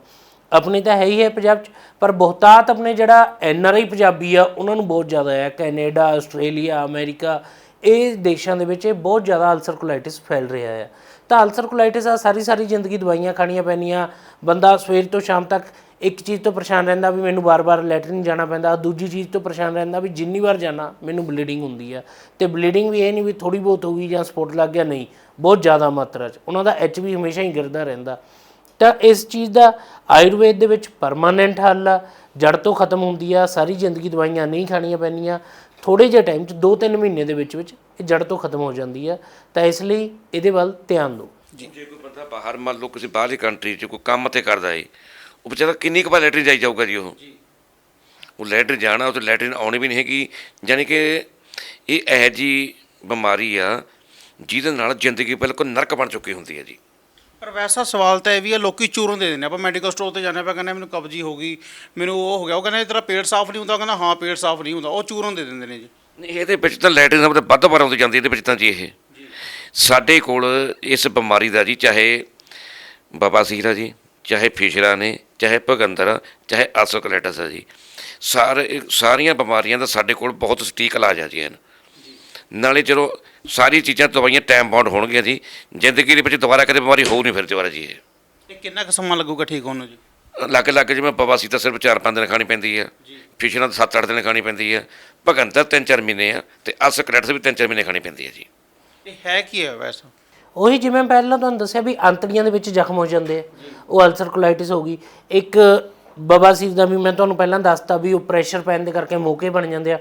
ਆਪਣੀ ਤਾਂ ਹੈ ਹੀ ਹੈ ਪੰਜਾਬ 'ਚ, ਪਰ ਬਹੁਤਾਤ ਆਪਣੇ ਜਿਹੜਾ ਐਨ ਆਰ ਆਈ ਪੰਜਾਬੀ ਆ, ਉਹਨਾਂ ਨੂੰ ਬਹੁਤ ਜ਼ਿਆਦਾ ਹੈ। ਕੈਨੇਡਾ, ਆਸਟ੍ਰੇਲੀਆ, ਅਮਰੀਕਾ, ਇਹ ਦੇਸ਼ਾਂ ਦੇ ਵਿੱਚ ਇਹ ਬਹੁਤ ਜ਼ਿਆਦਾ ਅਲਸਰ ਕੋਲਾਈਟਿਸ ਫੈਲ ਰਿਹਾ ਹੈ। ਤਾਂ ਅਲਸਰ ਕੋਲਾਈਟਿਸ ਆ, ਸਾਰੀ ਸਾਰੀ ਜ਼ਿੰਦਗੀ ਦਵਾਈਆਂ ਖਾਣੀਆਂ ਪੈਣੀਆਂ ਬੰਦਾ ਸਵੇਰ ਤੋਂ ਸ਼ਾਮ ਤੱਕ ਇੱਕ ਚੀਜ਼ ਤੋਂ ਪਰੇਸ਼ਾਨ ਰਹਿੰਦਾ ਵੀ ਮੈਨੂੰ ਬਾਰ-ਬਾਰ ਲੈਟਰਿਨ ਜਾਣਾ ਪੈਂਦਾ। ਦੂਜੀ ਚੀਜ਼ ਤੋਂ ਪਰੇਸ਼ਾਨ ਰਹਿੰਦਾ ਵੀ ਜਿੰਨੀ ਵਾਰ ਜਾਣਾ, ਮੈਨੂੰ ਬਲੀਡਿੰਗ ਹੁੰਦੀ ਆ। ਤੇ ਬਲੀਡਿੰਗ ਵੀ ਇਹ ਨਹੀਂ ਵੀ ਥੋੜੀ ਬਹੁਤ ਹੋ ਗਈ ਜਾਂ ਸਪੋਟ ਲੱਗ ਗਿਆ, ਨਹੀਂ। ਬਹੁਤ ਜ਼ਿਆਦਾ ਮਾਤਰਾ 'ਚ। ਉਹਨਾਂ ਦਾ ਐਚ ਵੀ ਹਮੇਸ਼ਾ ਹੀ ਗਿਰਦਾ ਰਹਿੰਦਾ। ਤਾਂ ਇਸ ਚੀਜ਼ ਦਾ ਆਯੁਰਵੇਦ ਦੇ ਵਿੱਚ ਪਰਮਾਨੈਂਟ ਹੱਲ ਆ। ਜੜ ਤੋਂ ਖਤਮ ਹੁੰਦੀ ਆ ਸਾਰੀ ਜ਼ਿੰਦਗੀ ਦਵਾਈਆਂ ਨਹੀਂ ਖਾਣੀਆਂ ਪੈਣੀਆਂ ਥੋੜੇ ਜਿਹੇ ਟਾਈਮ 'ਚ 2-3 ਮਹੀਨੇ ਦੇ ਵਿੱਚ ਵਿੱਚ ਇਹ ਜੜ ਤੋਂ ਖਤਮ ਹੋ ਜਾਂਦੀ ਆ। ਤਾਂ ਇਸ ਲਈ ਇਹਦੇ ਵੱਲ ਧਿਆਨ ਦਿਓ। ਜੇ। ਕੋਈ ਬੰਦਾ ਬਾਹਰ ਮੰਨ ਲਓ ਕਿਸੇ ਬਾਹਰਲੀ ਕੰਟਰੀ 'ਚ ਕੋਈ ਕੰਮ ਤੇ ਕਰਦਾ ਏ ਉਹ ਵਿਚਾਰਾ ਕਿੰਨੀ ਕੁ ਵਾਰ ਲੈਟਰਿਨ ਜਾਈ ਜਾਊਗਾ ਜੀ ਉਹ? ਉਹ ਲੈਟਰਿਨ ਜਾਣਾ ਉਹ ਤੇ ਲੈਟਰਿਨ ਆਉਣੀ ਵੀ ਨਹੀਂ ਹੈਗੀ। ਯਾਨੀ ਕਿ ਇਹ ਇਹੋ ਜੀ ਬਿਮਾਰੀ ਆ ਜਿਹਦੇ ਨਾਲ ਜ਼ਿੰਦਗੀ ਬਿਲਕੁਲ ਨਰਕ ਬਣ ਚੁੱਕੀ ਹੁੰਦੀ ਹੈ ਜੀ। ਪਰ ਵੈਸਾ ਸਵਾਲ ਤਾਂ ਇਹ ਵੀ ਹੈ ਲੋਕੀ ਚੂਰਨ ਦੇ ਦਿੰਦੇ ਆ। ਆਪਾਂ ਮੈਡੀਕਲ ਸਟੋਰ ਤੇ ਜਾਂਦੇ ਆਪਾਂ ਕਹਿੰਦੇ ਮੈਨੂੰ ਕਬਜੀ ਹੋ ਗਈ ਮੈਨੂੰ ਉਹ ਹੋ ਗਿਆ। ਉਹ ਕਹਿੰਦਾ ਤੇਰਾ ਪੇਟ ਸਾਫ਼ ਨਹੀਂ ਹੁੰਦਾ ਕਹਿੰਦਾ ਹਾਂ ਪੇਟ ਸਾਫ਼ ਨਹੀਂ ਹੁੰਦਾ। ਉਹ ਚੂਰਨ ਦੇ ਦਿੰਦੇ ਨੇ ਜੀ। ਨਹੀਂ ਇਹਦੇ ਵਿੱਚ ਤਾਂ ਲੈਟਰਿਨ ਸਭ ਤੋਂ ਵੱਧ ਵਾਰ ਆਉਂਦੀ ਜਾਂਦੀ ਇਹਦੇ ਵਿੱਚ ਤਾਂ ਜੀ ਇਹ। ਸਾਡੇ ਕੋਲ ਇਸ ਬਿਮਾਰੀ ਦਾ ਜੀ ਚਾਹੇ ਬਵਾਸੀਰ ਆ ਜੀ ਚਾਹੇ ਫਿਸ਼ਰਾਂ ਨੇ ਚਾਹੇ ਭਗੰਦਰ ਆ, ਚਾਹੇ ਆਸੋਕਲੇਟਸ ਆ ਜੀ। ਸਾਰੇ ਸਾਰੀਆਂ ਬਿਮਾਰੀਆਂ ਦਾ ਸਾਡੇ ਕੋਲ ਬਹੁਤ ਸਟੀਕ ਇਲਾਜ ਆ ਜੀ ਹਨ ਨਾਲੇ ਚਲੋ ਸਾਰੀ ਚੀਜ਼ਾਂ ਦਵਾਈਆਂ ਟਾਈਮ ਬਾਉਂਡ ਹੋਣਗੀਆਂ ਜੀ। ਜ਼ਿੰਦਗੀ ਦੇ ਵਿੱਚ ਦੁਬਾਰਾ ਕਦੇ ਬਿਮਾਰੀ ਹੋ ਨਹੀਂ ਫਿਰ ਦੁਬਾਰਾ ਜੀ ਇਹ। ਕਿੰਨਾ ਕੁ ਸਮਾਂ ਲੱਗੂਗਾ ਠੀਕ ਹੋਣ ਨੂੰ ਜੀ? ਲੱਗ ਲੱਗ ਜਿਵੇਂ ਬਵਾਸੀ ਤਾਂ ਸਿਰਫ 4-5 ਦਿਨ ਖਾਣੀ ਪੈਂਦੀ ਹੈ ਫਿਸ਼ਰਾਂ ਤਾਂ 7-8 ਦਿਨ ਖਾਣੀ ਪੈਂਦੀ ਹੈ ਭਗੰਦਰ 3-4 ਮਹੀਨੇ ਆ ਤੇ ਆਸੋਕਲੇਟਸ ਵੀ 3-4 ਮਹੀਨੇ ਖਾਣੀ ਪੈਂਦੀ ਹੈ ਜੀ। ਇਹ ਹੈ ਕੀ ਹੈ ਵੈਸੇ? ਉਹੀ ਜਿਵੇਂ ਪਹਿਲਾਂ ਤੁਹਾਨੂੰ ਦੱਸਿਆ ਵੀ ਅੰਤੜੀਆਂ ਦੇ ਵਿੱਚ ਜ਼ਖਮ ਹੋ ਜਾਂਦੇ ਆ। ਉਹ ਅਲਸਰ ਕੋਲਾਈਟਿਸ ਹੋ ਗਈ। ਇੱਕ ਬਵਾਸੀਰ ਦਾ ਵੀ ਮੈਂ ਤੁਹਾਨੂੰ ਪਹਿਲਾਂ ਦੱਸਤਾ ਵੀ ਉਹ ਪ੍ਰੈਸ਼ਰ ਪੈਣ ਦੇ ਕਰਕੇ ਮੋਕੇ ਬਣ ਜਾਂਦੇ ਆ।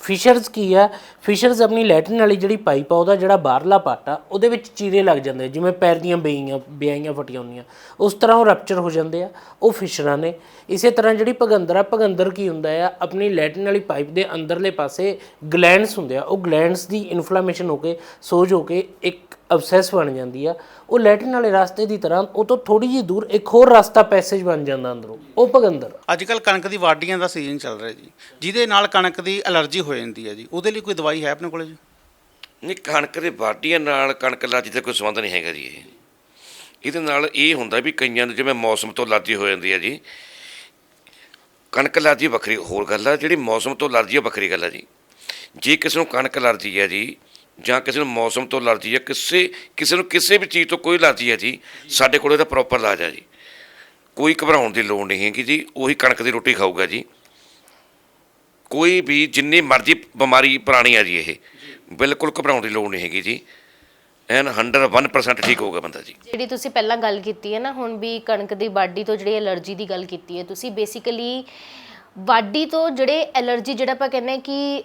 ਫਿਸ਼ਰਸ ਕੀ ਆ? ਫਿਸ਼ਰਸ ਆਪਣੀ ਲੈਟਰਨ ਵਾਲੀ ਜਿਹੜੀ ਪਾਈਪ ਆ ਉਹਦਾ ਜਿਹੜਾ ਬਾਹਰਲਾ ਪਾਟ ਆ ਉਹਦੇ ਵਿੱਚ ਚੀਰੇ ਲੱਗ ਜਾਂਦੇ ਆ, ਜਿਵੇਂ ਪੈਰ ਦੀਆਂ ਬੇਈਆਂ ਬਿਆਈਆਂ ਫਟੀਆਂ ਹੁੰਦੀਆਂ। ਉਸ ਤਰ੍ਹਾਂ ਉਹ ਰਪਚਰ ਹੋ ਜਾਂਦੇ ਆ ਉਹ ਫਿਸ਼ਰਾਂ ਨੇ। ਇਸੇ ਤਰ੍ਹਾਂ ਜਿਹੜੀ ਭਗੰਦਰ ਆ ਭਗੰਦਰ ਕੀ ਹੁੰਦਾ ਆ? ਆਪਣੀ ਲੈਟਰਿਨ ਵਾਲੀ ਪਾਈਪ ਦੇ ਅੰਦਰਲੇ ਪਾਸੇ ਗਲੈਂਡਸ ਹੁੰਦੇ ਆ ਉਹ ਗਲੈਂਡਸ ਦੀ ਇਨਫਲੇਮੇਸ਼ਨ ਹੋ ਕੇ ਸੋਜ ਹੋ ਕੇ ਇੱਕ ਅਬਸੈਸ ਬਣ ਜਾਂਦੀ ਆ ਉਹ ਲੈਟਰਿਨ ਵਾਲੇ ਰਸਤੇ ਦੀ ਤਰ੍ਹਾਂ ਉਹ ਤੋਂ ਥੋੜੀ ਜਿਹੀ ਦੂਰ ਇੱਕ ਹੋਰ ਰਸਤਾ ਪੈਸੇਜ ਬਣ ਜਾਂਦਾ ਅੰਦਰੋਂ ਉਹ ਭਗੰਦਰ। ਅੱਜ ਕੱਲ ਕਣਕ ਦੀ ਵਾਢੀਆਂ ਦਾ ਸੀਜ਼ਨ ਚੱਲ ਰਿਹਾ ਜੀ ਜਿਹਦੇ ਨਾਲ ਕਣਕ ਦੀ ਅਲਰਜੀ ਹੋ ਜਾਂਦੀ ਹੈ ਜੀ ਉਹਦੇ ਲਈ ਕੋਈ ਦਵਾਈ ਹੈ ਆਪਣੇ ਕੋਲੇ ਜੀ? ਨਹੀਂ ਕਣਕ ਦੇ ਵਾਢੀਆਂ ਨਾਲ ਕਣਕ ਲਾਜੀ ਦਾ ਕੋਈ ਸੰਬੰਧ ਨਹੀਂ ਹੈਗਾ ਜੀ ਇਹ। ਇਹਦੇ ਨਾਲ ਇਹ ਹੁੰਦਾ ਵੀ ਕਈਆਂ ਨੂੰ ਜਿਵੇਂ ਮੌਸਮ ਤੋਂ ਅਲਰਜੀ ਹੋ ਜਾਂਦੀ ਹੈ ਜੀ ਕਣਕ ਅਲਰਜੀ ਵੱਖਰੀ ਹੋਰ ਗੱਲ ਆ ਜਿਹੜੀ ਮੌਸਮ ਤੋਂ ਅਲਰਜੀ ਆ ਵੱਖਰੀ ਗੱਲ ਆ ਜੀ। ਜੇ ਕਿਸੇ ਨੂੰ ਕਣਕ ਅਲਰਜੀ ਹੈ ਜੀ ਜਾਂ ਕਿਸੇ ਨੂੰ ਮੌਸਮ ਤੋਂ ਅਲਰਜੀ ਹੈ ਕਿਸੇ ਕਿਸੇ ਨੂੰ ਕਿਸੇ ਵੀ ਚੀਜ਼ ਤੋਂ ਕੋਈ ਅਲਰਜੀ ਹੈ ਜੀ, ਸਾਡੇ ਕੋਲ ਇਹਦਾ ਪ੍ਰੋਪਰ ਇਲਾਜ ਹੈ ਜੀ। ਕੋਈ ਘਬਰਾਉਣ ਦੀ ਲੋੜ ਨਹੀਂ ਹੈਗੀ ਜੀ, ਉਹੀ ਕਣਕ ਦੀ ਰੋਟੀ ਖਾਊਗਾ ਜੀ। ਕੋਈ ਵੀ ਜਿੰਨੀ ਮਰਜ਼ੀ ਬਿਮਾਰੀ ਪੁਰਾਣੀ ਆ ਜੀ ਇਹ, ਬਿਲਕੁਲ ਘਬਰਾਉਣ ਦੀ ਲੋੜ ਨਹੀਂ ਹੈਗੀ ਜੀ। ਐਨ 101% ਠੀਕ ਹੋਊਗਾ ਬੰਦਾ ਜੀ। ਜਿਹੜੀ ਤੁਸੀਂ ਪਹਿਲਾਂ ਗੱਲ ਕੀਤੀ ਹੈ ਨਾ, ਹੁਣ ਵੀ ਕਣਕ ਦੀ ਬਾਡੀ ਤੋਂ ਜਿਹੜੀ ਐਲਰਜੀ ਦੀ ਗੱਲ ਕੀਤੀ ਹੈ, ਤੁਸੀਂ ਬੇਸਿਕਲੀ ਵਾਢੀ ਤੋਂ ਜਿਹੜੇ ਐਲਰਜੀ, ਜਿਹੜਾ ਆਪਾਂ ਕਹਿੰਦੇ ਹਾਂ ਕਿ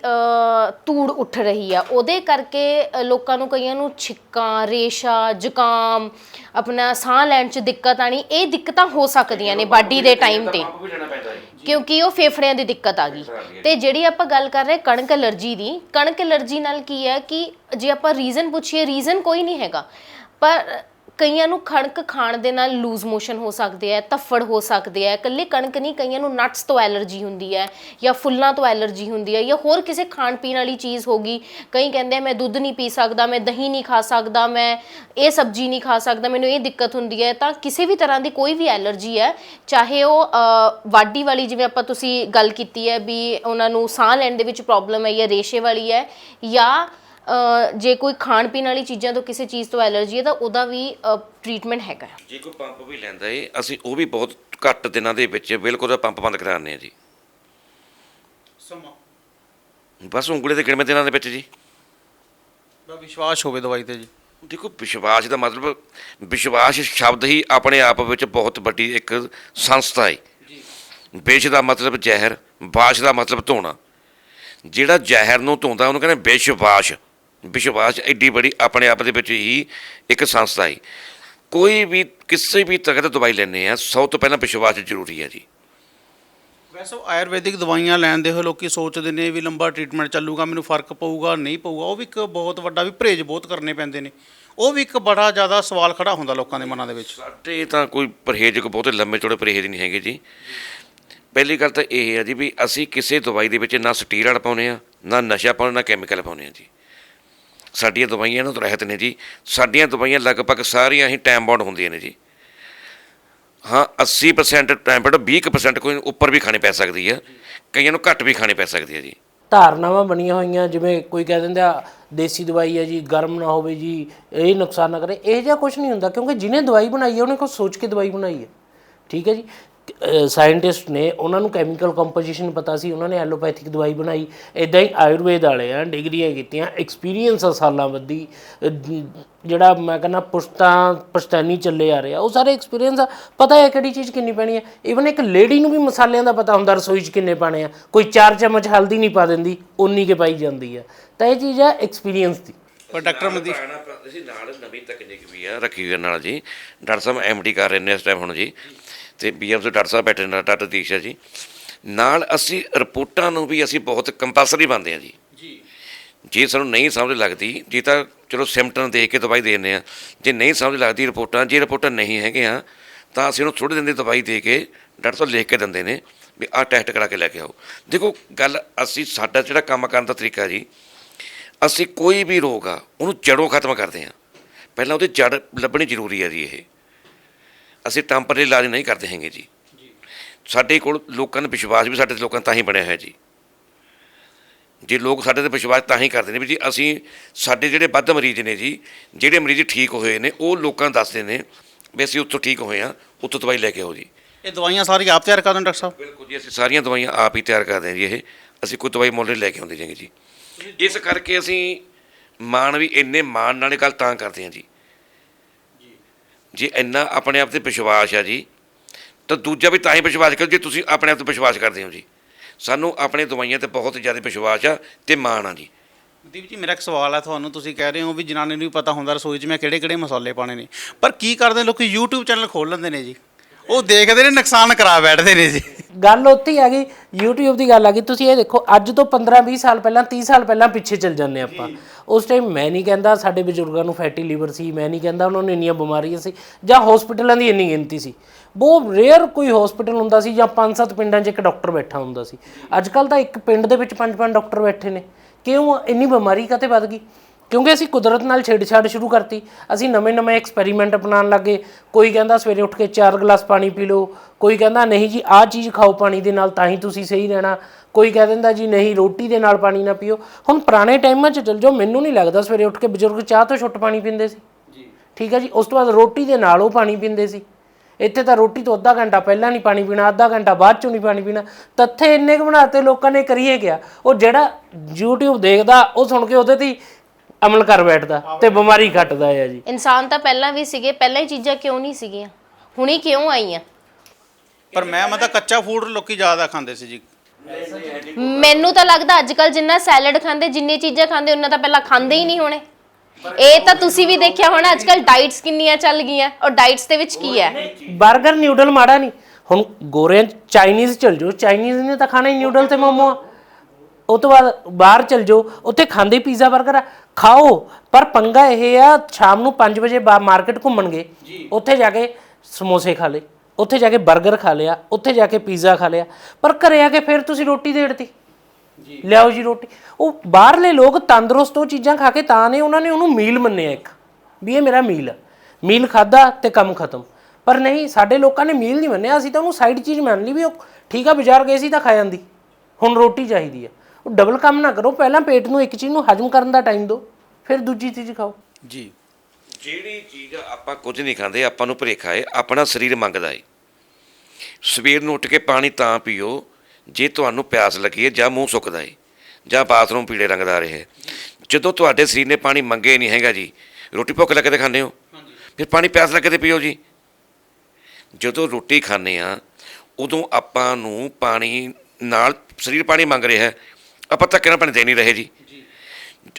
ਧੂੜ ਉੱਠ ਰਹੀ ਆ, ਉਹਦੇ ਕਰਕੇ ਲੋਕਾਂ ਨੂੰ ਕਈਆਂ ਨੂੰ ਛਿੱਕਾਂ, ਰੇਸ਼ਾ, ਜ਼ੁਕਾਮ, ਆਪਣਾ ਸਾਹ ਲੈਣ 'ਚ ਦਿੱਕਤ ਆਣੀ ਇਹ ਦਿੱਕਤਾਂ ਹੋ ਸਕਦੀਆਂ ਨੇ ਵਾਢੀ ਦੇ ਟਾਈਮ ਤੇ। ਕਿਉਂਕਿ ਉਹ ਫੇਫੜਿਆਂ ਦੀ ਦਿੱਕਤ ਆ ਗਈ। ਤੇ ਜਿਹੜੀ ਆਪਾਂ ਗੱਲ ਕਰ ਰਹੇ ਕਣਕ ਐਲਰਜੀ ਦੀ, ਕਣਕ ਐਲਰਜੀ ਨਾਲ ਕੀ ਹੈ ਕਿ ਜੇ ਆਪਾਂ ਰੀਜ਼ਨ ਪੁੱਛੀਏ, ਰੀਜ਼ਨ ਕੋਈ ਨਹੀਂ ਹੈਗਾ। ਪਰ ਕਈਆਂ ਨੂੰ ਕਣਕ ਖਾਣ ਦੇ ਨਾਲ ਲੂਜ਼ ਮੋਸ਼ਨ ਹੋ ਸਕਦੇ ਆ ਤਫੜ ਹੋ ਸਕਦੇ ਆ ਇਕੱਲੇ ਕਣਕ ਨਹੀਂ, ਕਈਆਂ ਨੂੰ ਨਟਸ ਤੋਂ ਐਲਰਜੀ ਹੁੰਦੀ ਹੈ ਜਾਂ ਫੁੱਲਾਂ ਤੋਂ ਐਲਰਜੀ ਹੁੰਦੀ ਹੈ ਜਾਂ ਹੋਰ ਕਿਸੇ ਖਾਣ ਪੀਣ ਵਾਲੀ ਚੀਜ਼ ਹੋਗੀ ਕਈ ਕਹਿੰਦੇ ਆ, ਮੈਂ ਦੁੱਧ ਨਹੀਂ ਪੀ ਸਕਦਾ, ਮੈਂ ਦਹੀਂ ਨਹੀਂ ਖਾ ਸਕਦਾ, ਮੈਂ ਇਹ ਸਬਜ਼ੀ ਨਹੀਂ ਖਾ ਸਕਦਾ, ਮੈਨੂੰ ਇਹ ਦਿੱਕਤ ਹੁੰਦੀ ਹੈ। ਤਾਂ ਕਿਸੇ ਵੀ ਤਰ੍ਹਾਂ ਦੀ ਕੋਈ ਵੀ ਐਲਰਜੀ ਹੈ, ਚਾਹੇ ਉਹ ਵਾਢੀ ਵਾਲੀ ਜਿਵੇਂ ਆਪਾਂ ਤੁਸੀਂ ਗੱਲ ਕੀਤੀ ਹੈ ਵੀ ਉਹਨਾਂ ਨੂੰ ਸਾਹ ਲੈਣ ਦੇ ਵਿੱਚ ਪ੍ਰੋਬਲਮ ਹੈ ਜਾਂ ਰੇਸ਼ੇ ਵਾਲੀ ਹੈ ਜਾਂ ਜੇ ਕੋਈ ਖਾਣ ਪੀਣ ਵਾਲੀ ਚੀਜ਼ਾਂ ਤੋਂ ਕਿਸੇ ਚੀਜ਼ ਤੋਂ ਐਲਰਜੀ ਹੈ ਤਾਂ ਉਹਦਾ ਵੀ ਟ੍ਰੀਟਮੈਂਟ ਹੈਗਾ। ਜੇ ਕੋਈ ਪੰਪ ਵੀ ਲੈਂਦਾ ਏ ਅਸੀਂ ਉਹ ਵੀ ਬਹੁਤ ਘੱਟ ਦਿਨਾਂ ਦੇ ਵਿੱਚ ਬਿਲਕੁਲ ਪੰਪ ਬੰਦ ਕਰਾਉਂਦੇ ਆ ਜੀ। ਸਮਾਂ। ਬਸ ਉਂਗਲੇ ਦੇ ਗਿਣਵੇਂ ਦਿਨਾਂ ਦੇ ਵਿੱਚ ਜੀ। ਬਾ ਵਿਸ਼ਵਾਸ ਹੋਵੇ ਦਵਾਈ ਤੇ ਜੀ। ਦੇਖੋ ਵਿਸ਼ਵਾਸ ਦਾ ਮਤਲਬ ਵਿਸ਼ਵਾਸ ਸ਼ਬਦ ਹੀ ਆਪਣੇ ਆਪ ਵਿੱਚ ਬਹੁਤ ਵੱਡੀ ਇੱਕ ਸੰਸਥਾ ਹੈ ਵਿਸ਼ ਦਾ ਮਤਲਬ ਜ਼ਹਿਰ ਬਾਸ਼ ਦਾ ਮਤਲਬ ਧੋਣਾ। ਜਿਹੜਾ ਜ਼ਹਿਰ ਨੂੰ ਧੋਂਦਾ ਉਹਨੂੰ ਕਹਿੰਦੇ ਵਿਸ਼ਵਾਸ ਵਿਸ਼ਵਾਸ ਐਡੀ ਬੜੀ ਆਪਣੇ ਆਪ ਦੇ ਵਿੱਚ ਹੀ ਇੱਕ ਸੰਸਥਾ ਹੈ। ਕੋਈ ਵੀ ਕਿਸੇ ਵੀ ਤਰ੍ਹਾਂ ਦੀ ਦਵਾਈ ਲੈਣੇ ਆ ਸਭ ਤੋਂ ਪਹਿਲਾਂ ਵਿਸ਼ਵਾਸ ਜ਼ਰੂਰੀ ਹੈ ਜੀ। ਵੈਸੇ ਆਯੁਰਵੈਦਿਕ ਦਵਾਈਆਂ ਲੈਣ ਦੇ ਹੋਏ ਲੋਕੀ ਸੋਚਦੇ ਨੇ ਵੀ ਲੰਬਾ ਟ੍ਰੀਟਮੈਂਟ ਚੱਲੂਗਾ ਮੈਨੂੰ ਫ਼ਰਕ ਪਊਗਾ ਨਹੀਂ ਪਊਗਾ ਉਹ ਵੀ ਇੱਕ ਬਹੁਤ ਵੱਡਾ ਵੀ ਪਰਹੇਜ਼ ਬਹੁਤ ਕਰਨੇ ਪੈਂਦੇ ਨੇ। ਉਹ ਵੀ ਇੱਕ ਬੜਾ ਜ਼ਿਆਦਾ ਸਵਾਲ ਖੜਾ ਹੁੰਦਾ ਲੋਕਾਂ ਦੇ ਮਨਾਂ ਦੇ ਵਿੱਚ। ਸਾਡੇ ਤਾਂ ਕੋਈ ਪਰਹੇਜ਼ ਕੋ ਬਹੁਤੇ ਲੰਮੇ ਚੌੜੇ ਪਰਹੇਜ਼ ਨਹੀਂ ਹੈਗੇ ਜੀ। ਪਹਿਲੀ ਗੱਲ ਤਾਂ ਇਹ ਹੈ ਜੀ ਵੀ ਅਸੀਂ ਕਿਸੇ ਦਵਾਈ ਦੇ ਵਿੱਚ ਨਾ ਸਟੀਰਾਇਡ ਪਾਉਨੇ ਆ ਨਾ ਨਸ਼ਾ ਪਾਉਨੇ ਨਾ ਕੈਮੀਕਲ ਪਾਉਨੇ ਆ ਜੀ। ਸਾਡੀਆਂ ਦਵਾਈਆਂ ਇਹਨਾਂ ਰਹਿਤ ਨੇ ਜੀ। ਸਾਡੀਆਂ ਦਵਾਈਆਂ ਲਗਭਗ ਸਾਰੀਆਂ ਹੀ ਟਾਈਮ ਬਾਉਂਡ ਹੁੰਦੀਆਂ ਨੇ ਜੀ। ਹਾਂ 80% ਟਾਈਮ ਬਾਉਂਡ 20% ਕੋਈ ਉੱਪਰ ਵੀ ਖਾਣੀ ਪੈ ਸਕਦੀ ਹੈ ਕਈਆਂ ਨੂੰ ਘੱਟ ਵੀ ਖਾਣੀ ਪੈ ਸਕਦੀ ਹੈ ਜੀ। ਧਾਰਨਾਵਾਂ ਬਣੀਆਂ ਹੋਈਆਂ, ਜਿਵੇਂ ਕੋਈ ਕਹਿ ਦਿੰਦਾ, ਦੇਸੀ ਦਵਾਈ ਹੈ ਜੀ, ਗਰਮ ਨਾ ਹੋਵੇ ਜੀ, ਇਹ ਨੁਕਸਾਨ ਨਾ ਕਰੇ। ਇਹ ਜਿਹਾ ਕੁਝ ਨਹੀਂ ਹੁੰਦਾ, ਕਿਉਂਕਿ ਜਿਹਨੇ ਦਵਾਈ ਬਣਾਈ ਹੈ ਉਹਨੇ ਕੁਝ ਸੋਚ ਕੇ ਦਵਾਈ ਬਣਾਈ ਹੈ ਠੀਕ ਹੈ ਜੀ? ਸਾਇੰਟਿਸਟ ਨੇ ਉਹਨਾਂ ਨੂੰ ਕੈਮੀਕਲ ਕੰਪੋਜੀਸ਼ਨ ਪਤਾ ਸੀ ਉਹਨਾਂ ਨੇ ਐਲੋਪੈਥਿਕ ਦਵਾਈ ਬਣਾਈ। ਇਦਾਂ ਹੀ ਆਯੁਰਵੇਦ ਵਾਲੇ ਆ ਡਿਗਰੀਆਂ ਕੀਤੀਆਂ ਐਕਸਪੀਰੀਅੰਸ ਆ ਸਾਲਾਂ ਜ- ਜਿਹੜਾ ਮੈਂ ਕਹਿੰਦਾ ਪੁਸ਼ਤਾਂ ਪਸ਼ਤਾਨੀ ਚੱਲੇ ਆ ਰਿਹਾ ਉਹ ਸਾਰੇ ਐਕਸਪੀਰੀਅੰਸ ਆ। ਪਤਾ ਹੈ ਕਿਹੜੀ ਚੀਜ਼ ਕਿੰਨੀ ਪੈਣੀ ਹੈ ਈਵਨ ਇੱਕ ਲੇਡੀ ਨੂੰ ਵੀ ਮਸਾਲਿਆਂ ਦਾ ਪਤਾ ਹੁੰਦਾ ਰਸੋਈ 'ਚ ਕਿੰਨੇ ਪਾਣੇ ਆ। ਕੋਈ 4 ਚਮਚ ਹਲਦੀ ਨਹੀਂ ਪਾ ਦਿੰਦੀ ਉਨੀ ਕੇ ਪਾਈ ਜਾਂਦੀ ਆ। ਤਾਂ ਇਹ ਚੀਜ਼ ਆ ਐਕਸਪੀਰੀਅੰਸ ਦੀ। ਪਰ ਡਾਕਟਰ ਮਦੀ ਅਸੀਂ ਨਾਲ ਨਵੀਂ ਤਕਨੀਕ ਵੀ ਆ ਰੱਖੀ ਹੋਈ ਆ ਨਾਲ ਜੀ। ਡਾਕਟਰ ਸਾਹਿਬ ਐਮਡੀ ਕਰ ਰਹੇ ਨੇ ਇਸ ਟਾਈਮ ਹੁਣ ਜੀ। ਤੇ ਬੀਐਮਸੀ ਡਾਕਟਰ ਸਾਹਿਬ ਬੈਠੇ ਨੇ ਡਾਕਟਰ ਦੀਕਸ਼ਾ ਜੀ। ਨਾਲ ਅਸੀਂ ਰਿਪੋਰਟਾਂ ਨੂੰ ਵੀ ਅਸੀਂ ਬਹੁਤ ਕੰਪਲਸਰੀ ਬੰਦੇ ਆ ਜੀ। ਜੀ। ਜੇ ਸਾਨੂੰ ਨਹੀਂ ਸਮਝ ਲੱਗਦੀ ਜੇ ਤਾਂ ਚਲੋ ਸਿੰਪਟਮ ਦੇਖ ਕੇ ਦਵਾਈ ਦੇ ਦਿੰਦੇ ਆ ਜੇ ਨਹੀਂ ਸਮਝ ਲੱਗਦੀ ਰਿਪੋਰਟਾਂ ਜੇ ਰਿਪੋਰਟਾਂ ਨਹੀਂ ਹੈਗੀਆਂ ਤਾਂ ਅਸੀਂ ਉਹਨੂੰ ਥੋੜੇ ਦਿਨ ਦੀ ਦਵਾਈ ਦੇ ਕੇ ਡਾਕਟਰ ਸਾਹਿਬ ਲਿਖ ਕੇ ਦਿੰਦੇ ਨੇ ਵੀ ਆਹ ਟੈਸਟ ਕਰਾ ਕੇ ਲੈ ਕੇ ਆਓ। ਦੇਖੋ ਗੱਲ ਅਸੀਂ ਸਾਡਾ ਜਿਹੜਾ ਕੰਮ ਕਰਨ ਦਾ ਤਰੀਕਾ ਜੀ ਅਸੀਂ ਕੋਈ ਵੀ ਰੋਗ ਆ ਉਹਨੂੰ ਜੜੋਂ ਖਤਮ ਕਰਦੇ ਆ ਪਹਿਲਾਂ ਉਹਦੀ ਜੜ ਲੱਭਣੀ ਜ਼ਰੂਰੀ ਹੈ ਜੀ ਇਹ। ਅਸੀਂ ਟੈਂਪਰੇਰੀ ਇਲਾਜ ਨਹੀਂ ਕਰਦੇ ਹੈਗੇ ਜੀ। ਸਾਡੇ ਕੋਲ ਲੋਕਾਂ ਦਾ ਵਿਸ਼ਵਾਸ ਵੀ ਸਾਡੇ ਤੇ ਲੋਕਾਂ ਤਾਂ ਹੀ ਬਣਿਆ ਹੋਇਆ ਜੀ। ਜੇ ਲੋਕ ਸਾਡੇ ਤੇ ਵਿਸ਼ਵਾਸ ਤਾਂ ਹੀ ਕਰਦੇ ਨੇ ਵੀ ਜੀ ਅਸੀਂ ਸਾਡੇ ਜਿਹੜੇ ਵੱਧ ਮਰੀਜ਼ ਨੇ ਜੀ ਜਿਹੜੇ ਮਰੀਜ਼ ਠੀਕ ਹੋਏ ਨੇ ਉਹ ਲੋਕਾਂ ਨੂੰ ਦੱਸਦੇ ਨੇ ਵੀ ਅਸੀਂ ਉੱਥੋਂ ਠੀਕ ਹੋਏ ਆ ਉੱਥੋਂ ਦਵਾਈ ਲੈ ਕੇ ਆਓ ਜੀ। ਇਹ ਦਵਾਈਆਂ ਸਾਰੀਆਂ ਆਪ ਤਿਆਰ ਕਰਦੇ ਹੋ ਡਾਕਟਰ ਸਾਹਿਬ? ਬਿਲਕੁਲ ਜੀ ਅਸੀਂ ਸਾਰੀਆਂ ਦਵਾਈਆਂ ਆਪ ਹੀ ਤਿਆਰ ਕਰਦੇ ਹਾਂ ਜੀ ਇਹ। ਅਸੀਂ ਕੋਈ ਦਵਾਈ ਮੁੱਲ ਨਹੀਂ ਲੈ ਕੇ ਆਉਂਦੇ ਜਾਂਗੇ ਜੀ ਇਸ ਕਰਕੇ ਅਸੀਂ ਮਾਣ ਵੀ ਇੰਨੇ ਮਾਣ ਨਾਲ ਇਹ ਗੱਲ ਤਾਂ ਕਰਦੇ ਹਾਂ ਜੀ। ਜੇ ਇੰਨਾ ਆਪਣੇ ਆਪ ਤੇ ਵਿਸ਼ਵਾਸ ਆ ਜੀ, ਤਾਂ ਦੂਜਾ ਵੀ ਤਾਂ ਹੀ ਵਿਸ਼ਵਾਸ ਕਰੋ ਜੇ ਤੁਸੀਂ ਆਪਣੇ ਆਪ ਤੇ ਵਿਸ਼ਵਾਸ ਕਰਦੇ ਹੋ ਜੀ। ਸਾਨੂੰ ਆਪਣੇ ਦਵਾਈਆਂ ਤੇ ਬਹੁਤ ਜ਼ਿਆਦਾ ਵਿਸ਼ਵਾਸ ਆ ਤੇ ਮਾਣ ਆ ਜੀ। ਦੀਪ ਜੀ, ਮੇਰਾ ਇੱਕ ਸਵਾਲ ਆ ਤੁਹਾਨੂੰ, ਤੁਸੀਂ ਕਹਿ ਰਹੇ ਹੋ ਵੀ ਜਨਾਨੀ ਨੂੰ ਵੀ ਪਤਾ ਹੁੰਦਾ ਰਸੋਈ 'ਚ ਮੈਂ ਕਿਹੜੇ ਕਿਹੜੇ ਮਸਾਲੇ ਪਾਣੇ ਨੇ। ਪਰ ਕੀ ਕਰਦੇ ਲੋਕੀ YouTube ਚੈਨਲ ਖੋਲ ਲੈਂਦੇ ਨੇ ਜੀ? ਉਹ ਦੇਖਦੇ ਨੇ ਨੁਕਸਾਨ ਕਰਾ ਬੈਠਦੇ ਨੇ ਜੀ। ਗੱਲ ਉੱਥੇ ਆ ਗਈ YouTube ਦੀ ਗੱਲ ਆ ਗਈ। ਤੁਸੀਂ ਇਹ ਦੇਖੋ ਅੱਜ ਤੋਂ 15 20 ਸਾਲ ਪਹਿਲਾਂ 30 ਸਾਲ ਪਹਿਲਾਂ ਪਿੱਛੇ ਚੱਲ ਜਾਂਦੇ ਆਪਾਂ। ਉਸ ਟਾਈਮ ਮੈਂ ਨਹੀਂ ਕਹਿੰਦਾ ਸਾਡੇ ਬਜ਼ੁਰਗਾਂ ਨੂੰ ਫੈਟੀ ਲੀਵਰ ਸੀ ਮੈਂ ਨਹੀਂ ਕਹਿੰਦਾ ਉਹਨਾਂ ਨੂੰ ਇੰਨੀਆਂ ਬਿਮਾਰੀਆਂ ਸੀ ਜਾਂ ਹਸਪੀਟਲਾਂ ਦੀ ਇੰਨੀ ਗਿਣਤੀ ਸੀ। ਬਹੁਤ ਰੇਅਰ ਕੋਈ ਹਸਪੀਟਲ ਹੁੰਦਾ ਸੀ ਜਾਂ ਪੰਜ ਸੱਤ ਪਿੰਡਾਂ 'ਚ ਇੱਕ ਡਾਕਟਰ ਬੈਠਾ ਹੁੰਦਾ ਸੀ। ਅੱਜ ਕੱਲ ਤਾਂ ਇੱਕ ਪਿੰਡ ਦੇ ਵਿੱਚ ਪੰਜ ਪੰਜ ਡਾਕਟਰ ਬੈਠੇ ਨੇ। ਕਿਉਂ? ਇੰਨੀ ਬਿਮਾਰੀ ਕਾਤੇ ਵੱਧ ਗਈ? ਕਿਉਂਕਿ ਅਸੀਂ ਕੁਦਰਤ ਨਾਲ ਛੇੜਛਾੜ ਸ਼ੁਰੂ ਕਰਤੀ। ਅਸੀਂ ਨਵੇਂ-ਨਵੇਂ ਐਕਸਪੈਰੀਮੈਂਟ ਅਪਣਾਉਣ ਲੱਗੇ। ਕੋਈ ਕਹਿੰਦਾ ਸਵੇਰੇ ਉੱਠ ਕੇ 4 ਗਲਾਸ ਪਾਣੀ ਪੀ ਲਓ। ਕੋਈ ਕਹਿੰਦਾ ਨਹੀਂ ਜੀ ਆਹ ਚੀਜ਼ ਖਾਓ ਪਾਣੀ ਦੇ ਨਾਲ ਤਾਂ ਹੀ ਤੁਸੀਂ ਸਹੀ ਰਹਿਣਾ। ਕੋਈ ਕਹਿ ਦਿੰਦਾ ਜੀ ਨਹੀਂ ਰੋਟੀ ਦੇ ਨਾਲ ਪਾਣੀ ਨਾ ਪੀਓ। ਹੁਣ ਪੁਰਾਣੇ ਟਾਈਮਾਂ 'ਚ ਚਲ ਜਾਓ ਮੈਨੂੰ ਨਹੀਂ ਲੱਗਦਾ ਸਵੇਰੇ ਉੱਠ ਕੇ ਬਜ਼ੁਰਗ ਚਾਹ ਤੋਂ ਛੁੱਟ ਪਾਣੀ ਪੀਂਦੇ ਸੀ। ਜੀ। ਠੀਕ ਹੈ ਜੀ ਉਸ ਤੋਂ ਬਾਅਦ ਰੋਟੀ ਦੇ ਨਾਲ ਉਹ ਪਾਣੀ ਪੀਂਦੇ ਸੀ। ਇੱਥੇ ਤਾਂ ਰੋਟੀ ਤੋਂ ਅੱਧਾ ਘੰਟਾ ਪਹਿਲਾਂ ਨਹੀਂ ਪਾਣੀ ਪੀਣਾ ਅੱਧਾ ਘੰਟਾ ਬਾਅਦ ਚੋਂ ਨਹੀਂ ਪਾਣੀ ਪੀਣਾ। ਤੱਥੇ ਇੰਨੇ ਕੁ ਬਣਾਤੇ ਲੋਕਾਂ ਨੇ ਕਰੀਏ ਗਿਆ ਉਹ ਜਿਹੜਾ YouTube ਦੇਖਦਾ ਉਹ ਸੁਣ ਕੇ ਉਹਦੇ ਤੇ ਅਮਲ ਕਰ ਬੈਠਦਾ ਤੇ ਬਿਮਾਰੀ ਘਟਦਾ ਹੈ ਜੀ। ਇਨਸਾਨ ਤਾਂ ਪਹਿਲਾਂ ਵੀ ਸੀਗੇ ਪਹਿਲਾਂ ਹੀ ਚੀਜ਼ਾਂ ਕਿਉਂ ਨਹੀਂ ਸੀਗੀਆਂ? ਹੁਣੀ ਕਿਉਂ ਆਈਆਂ? ਪਰ ਮੈਂ ਮਤਲਬ ਕੱਚਾ ਫੂਡ ਲੋਕੀ ਜ਼ਿਆਦਾ ਖਾਂਦੇ ਸੀ ਜੀ। ਮੈਨੂੰ ਤਾਂ ਲੱਗਦਾ ਅੱਜ ਕੱਲ ਜਿੰਨਾ ਸੈਲਡ ਖਾਂਦੇ ਜਿੰਨੀ ਚੀਜ਼ਾਂ ਖਾਂਦੇ ਉਹਨਾਂ ਤਾਂ ਪਹਿਲਾਂ ਖਾਂਦੇ ਹੀ ਨਹੀਂ ਹੋਣੇ। ਇਹ ਤਾਂ ਤੁਸੀਂ ਵੀ ਦੇਖਿਆ ਹੋਣਾ ਅੱਜ ਕੱਲ ਡਾਈਟਸ ਕਿੰਨੀਆਂ ਚੱਲ ਗਈਆਂ। ਔਰ ਡਾਈਟਸ ਦੇ ਵਿੱਚ ਕੀ ਹੈ? 버ਗਰ ਨਿਊਡਲ ਮਾੜਾ ਨਹੀਂ। ਹੁਣ ਗੋਰੇ ਚਾਈਨੀਜ਼ ਚਲ ਜਾਓ। ਚਾਈਨੀਜ਼ ਨੇ ਤਾਂ ਖਾਣਾ ਹੀ ਨਿਊਡਲ ਤੇ ਮੋਮੋ ਆ ਉਹ ਤੋਂ ਬਾਅਦ ਬਾਹਰ ਚਲ ਜਾਓ ਉੱਥੇ ਖਾਂਦੇ ਪੀਜ਼ਾ 버ਗਰ ਆ ਖਾਓ ਪਰ ਪੰਗਾ ਇਹ ਆ ਸ਼ਾਮ ਨੂੰ 5 ਵਜੇ ਮਾਰਕੀਟ ਘੁੰਮਣਗੇ ਉੱਥੇ ਜਾ ਕੇ ਸਮੋਸੇ ਖਾ ਲਏ ਉੱਥੇ ਜਾ ਕੇ 버ਗਰ ਖਾ ਲਿਆ ਉੱਥੇ ਜਾ ਕੇ ਪੀਜ਼ਾ ਖਾ ਲਿਆ ਪਰ ਘਰੇ ਆ ਕੇ ਫਿਰ ਤੁਸੀਂ ਰੋਟੀ ਦੇੜਤੀ ਲਿਆਓ ਜੀ ਰੋਟੀ। ਉਹ ਬਾਹਰਲੇ ਲੋਕ ਤੰਦਰੁਸਤ ਉਹ ਚੀਜ਼ਾਂ ਖਾ ਕੇ ਤਾਂ ਨੇ ਉਹਨਾਂ ਨੇ ਉਹਨੂੰ ਮੀਲ ਮੰਨਿਆ ਇੱਕ ਵੀ ਇਹ ਮੇਰਾ ਮੀਲ ਆ। ਮੀਲ ਖਾਦਾ ਤੇ ਕੰਮ ਖਤਮ। ਪਰ ਨਹੀਂ ਸਾਡੇ ਲੋਕਾਂ ਨੇ ਮੀਲ ਨਹੀਂ ਮੰਨਿਆ ਅਸੀਂ ਤਾਂ ਉਹਨੂੰ ਸਾਈਡ ਚੀਜ਼ ਮੰਨ ਲਈ ਵੀ ਉਹ ਠੀਕ ਆ ਬਾਜ਼ਾਰ ਗਏ ਸੀ ਤਾਂ ਖਾ ਜਾਂਦੀ। ਹੁਣ ਰੋਟੀ ਚਾਹੀਦੀ ਆ। ਉਹ ਡਬਲ ਕੰਮ ਨਾ ਕਰੋ ਪਹਿਲਾਂ ਪੇਟ ਨੂੰ ਇੱਕ ਚੀਜ਼ ਨੂੰ ਹਜਮ ਕਰਨ ਦਾ ਟਾਈਮ ਦਿਓ ਫਿਰ ਦੂਜੀ ਚੀਜ਼ ਖਾਓ। ਜੀ। ਜਿਹੜੀ ਚੀਜ਼ ਆਪਾਂ ਕੁਝ ਨਹੀਂ ਖਾਂਦੇ ਆਪਾਂ ਨੂੰ ਭਰੇਖਾ ਹੈ ਆਪਣਾ ਸਰੀਰ ਮੰਗਦਾ ਹੈ। ਸਵੇਰ ਨੂੰ ਉੱਠ ਕੇ ਪਾਣੀ ਤਾਂ ਪੀਓ ਜੇ ਤੁਹਾਨੂੰ ਪਿਆਸ ਲੱਗੀ ਹੈ ਜਾਂ ਮੂੰਹ ਸੁੱਕਦਾ ਹੈ ਜਾਂ ਬਾਥਰੂਮ ਪੀਲੇ ਰੰਗ ਦਾ ਆ ਰਿਹਾ ਹੈ। ਜਦੋਂ ਤੁਹਾਡੇ ਸਰੀਰ ਨੇ ਪਾਣੀ ਮੰਗੇ ਨਹੀਂ ਹੈਗਾ ਜੀ ਰੋਟੀ ਭੁੱਖ ਲੱਗੇ ਤੇ ਖਾਂਦੇ ਹੋ? ਫਿਰ ਪਾਣੀ ਪਿਆਸ ਲੱਗੇ ਤੇ ਪੀਓ ਜੀ। ਜਦੋਂ ਰੋਟੀ ਖਾਂਦੇ ਆ ਉਦੋਂ ਆਪਾਂ ਨੂੰ ਪਾਣੀ ਨਾਲ ਸਰੀਰ ਪਾਣੀ ਮੰਗ ਰਿਹਾ ਹੈ ਆਪਾਂ ਧੱਕੇ ਨਾਲ ਪਾਣੀ ਦੇ ਨਹੀਂ ਰਹੇ ਜੀ।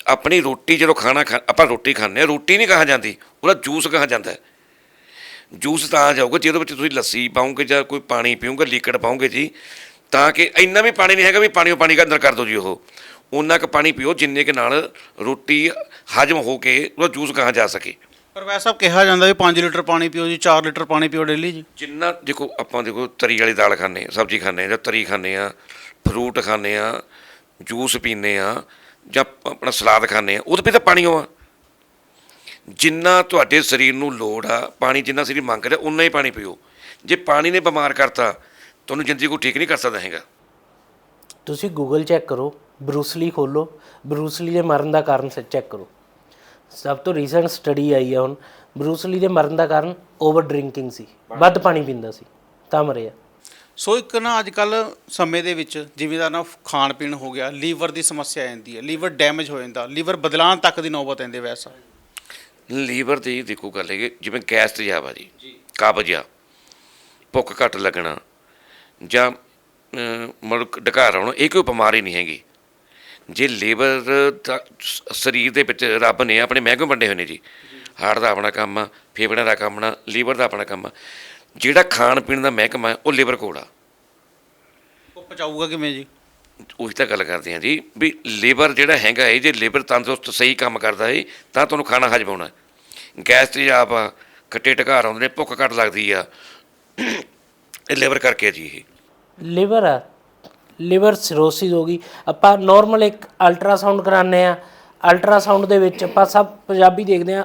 ਆਪਣੀ ਰੋਟੀ ਜਦੋਂ ਖਾਣਾ ਖਾ ਆਪਾਂ ਰੋਟੀ ਖਾਂਦੇ ਆ ਰੋਟੀ ਨਹੀਂ ਕਹਾ ਜਾਂਦੀ ਉਹਦਾ ਜੂਸ ਕਹਾ ਜਾਂਦਾ ਜੂਸ ਤਾਂ ਜਾਊਗਾ ਜਿਹਦੇ ਵਿੱਚ ਤੁਸੀਂ ਲੱਸੀ ਪਾਉਂਗੇ ਜਾਂ ਕੋਈ ਪਾਣੀ ਪੀਓਗੇ ਲਿਕਵਿਡ ਪਾਉਂਗੇ ਜੀ ਤਾਂ ਕਿ ਇੰਨਾ ਵੀ ਪਾਣੀ ਨਹੀਂ ਹੈਗਾ ਵੀ ਪਾਣੀ ਉਹ ਪਾਣੀ ਦਾ ਅੰਦਰ ਕਰ ਦਿਓ ਜੀ ਉਹ। ਉਹਨਾਂ ਕੁ ਪਾਣੀ ਪੀਓ ਜਿੰਨੇ ਕੇ ਨਾਲ ਰੋਟੀ ਹਜਮ ਹੋ ਕੇ ਉਹਦਾ ਜੂਸ ਕਹਾ ਜਾ ਸਕੇ। ਪਰ ਵੈਸੇ ਸਭ ਕਿਹਾ ਜਾਂਦਾ ਵੀ 5 ਲੀਟਰ ਪਾਣੀ ਪੀਓ ਜੀ 4 ਲੀਟਰ ਪਾਣੀ ਪੀਓ ਡੇਲੀ ਜੀ। ਜਿੰਨਾ ਦੇਖੋ ਆਪਾਂ ਦੇਖੋ ਤਰੀ ਵਾਲੀ ਦਾਲ ਖਾਂਦੇ ਸਬਜ਼ੀ ਖਾਂਦੇ ਜਾਂ ਤਰੀ ਖਾਂਦੇ ਆ ਫਰੂਟ ਖਾਂਦੇ ਆ ਜੂਸ ਪੀਂਦੇ ਆ ਜਾਂ ਆਪਣਾ ਸਲਾਦ ਖਾਂਦੇ ਆ ਉਹਦੇ ਵੀ ਤਾਂ ਪਾਣੀ ਉਹ ਆ ਜਿੰਨਾ ਤੁਹਾਡੇ ਸਰੀਰ ਨੂੰ ਲੋੜ ਆ ਪਾਣੀ ਜਿੰਨਾ ਸਰੀਰ ਮੰਗ ਰਿਹਾ ਉਨਾ ਹੀ ਪਾਣੀ ਪੀਓ। ਜੇ ਪਾਣੀ ਨੇ ਬਿਮਾਰ ਕਰਤਾ ਤੁਹਾਨੂੰ ਜ਼ਿੰਦਗੀ ਕੋ ਠੀਕ ਨਹੀਂ ਕਰ ਸਕਦਾ ਹੈਗਾ। ਤੁਸੀਂ ਗੂਗਲ ਚੈੱਕ ਕਰੋ ਬਰੂਸਲੀ ਖੋਲੋ ਬਰੂਸਲੀ ਦੇ ਮਰਨ ਦਾ ਕਾਰਨ ਚੈੱਕ ਕਰੋ। ਸਭ ਤੋਂ ਰੀਸੈਂਟ ਸਟੱਡੀ ਆਈ ਹੈ ਹੁਣ ਬਰੂਸਲੀ ਦੇ ਮਰਨ ਦਾ ਕਾਰਨ ਓਵਰ ਡਰਿੰਕਿੰਗ ਸੀ। ਵੱਧ ਪਾਣੀ ਪੀਂਦਾ ਸੀ ਤਾਂ ਮਰਿਆ। ਸੋ ਇੱਕ ਨਾ ਅੱਜ ਕੱਲ ਸਮੇਂ ਦੇ ਵਿੱਚ ਜਿਵੇਂ ਦਾ ਨਾ ਖਾਣ ਪੀਣ ਹੋ ਗਿਆ ਲੀਵਰ ਦੀ ਸਮੱਸਿਆ ਆ ਜਾਂਦੀ ਹੈ ਲੀਵਰ ਡੈਮੇਜ ਹੋ ਜਾਂਦਾ ਲੀਵਰ ਬਦਲਾਣ ਤੱਕ ਦੀ ਨੌਬਤ ਆਉਂਦੀ ਵੈਸਾ। ਲੀਵਰ ਦੀ ਦੇਖੋ ਗੱਲ ਹੈ ਜਿਵੇਂ ਗੈਸ ਤੇਜ਼ਾਬ ਆ ਜੀ ਕਬਜ਼ ਭੁੱਖ ਘੱਟ ਲੱਗਣਾ ਜਾਂ ਮਤਲਬ ਡਕਾਰ ਆਉਣਾ ਇਹ ਕੋਈ ਬਿਮਾਰੀ ਨਹੀਂ ਹੈਗੀ। ਜੇ ਲੀਵਰ ਦਾ ਸਰੀਰ ਦੇ ਵਿੱਚ ਰੱਬ ਨੇ ਆਪਣੇ ਮਹਿਕਮੇ ਵੰਡੇ ਹੋਏ ਨੇ ਜੀ। ਹਾਰਟ ਦਾ ਆਪਣਾ ਕੰਮ ਆ ਫੇਫੜਿਆਂ ਦਾ ਕੰਮ ਆ ਲੀਵਰ ਦਾ ਆਪਣਾ ਕੰਮ ਆ। ਜਿਹੜਾ ਖਾਣ ਪੀਣ ਦਾ ਮਹਿਕਮਾ ਹੈ, ਉਹ ਲੀਵਰ ਕੋਲ ਆ। ਉਹ ਪਚਾਊਗਾ ਕਿਵੇਂ ਜੀ? ਉਹੀ ਤਾਂ ਗੱਲ ਕਰਦੇ ਹਾਂ ਜੀ ਵੀ ਲੀਵਰ ਜਿਹੜਾ ਹੈਗਾ ਹੈ ਜੇ ਲੀਵਰ ਤੰਦਰੁਸਤ ਸਹੀ ਕੰਮ ਕਰਦਾ ਹੈ ਤਾਂ ਤੁਹਾਨੂੰ ਖਾਣਾ ਹਜਮ ਹੋਣਾ ਗੈਸ ਤੇਜ਼ਾਬ ਆ ਖੱਟੇ ਢਕਾਰ ਆਉਂਦੇ ਨੇ ਭੁੱਖ ਘੱਟ ਲੱਗਦੀ ਆ। ਇਹ ਲੀਵਰ ਕਰਕੇ ਆ ਜੀ ਇਹ। ਲਿਵਰ ਆ। ਲਿਵਰ ਸਿਰੋਸਿਸ ਹੋ ਗਈ। ਆਪਾਂ ਨਾਰਮਲ ਇੱਕ ਅਲਟਰਾਸਾਊਂਡ ਕਰਾਉਂਦੇ ਆ ਅਲਟਰਾਸਾਊਂਡ ਦੇ ਵਿੱਚ ਆਪਾਂ ਸਭ ਪੰਜਾਬੀ ਦੇਖਦੇ ਆ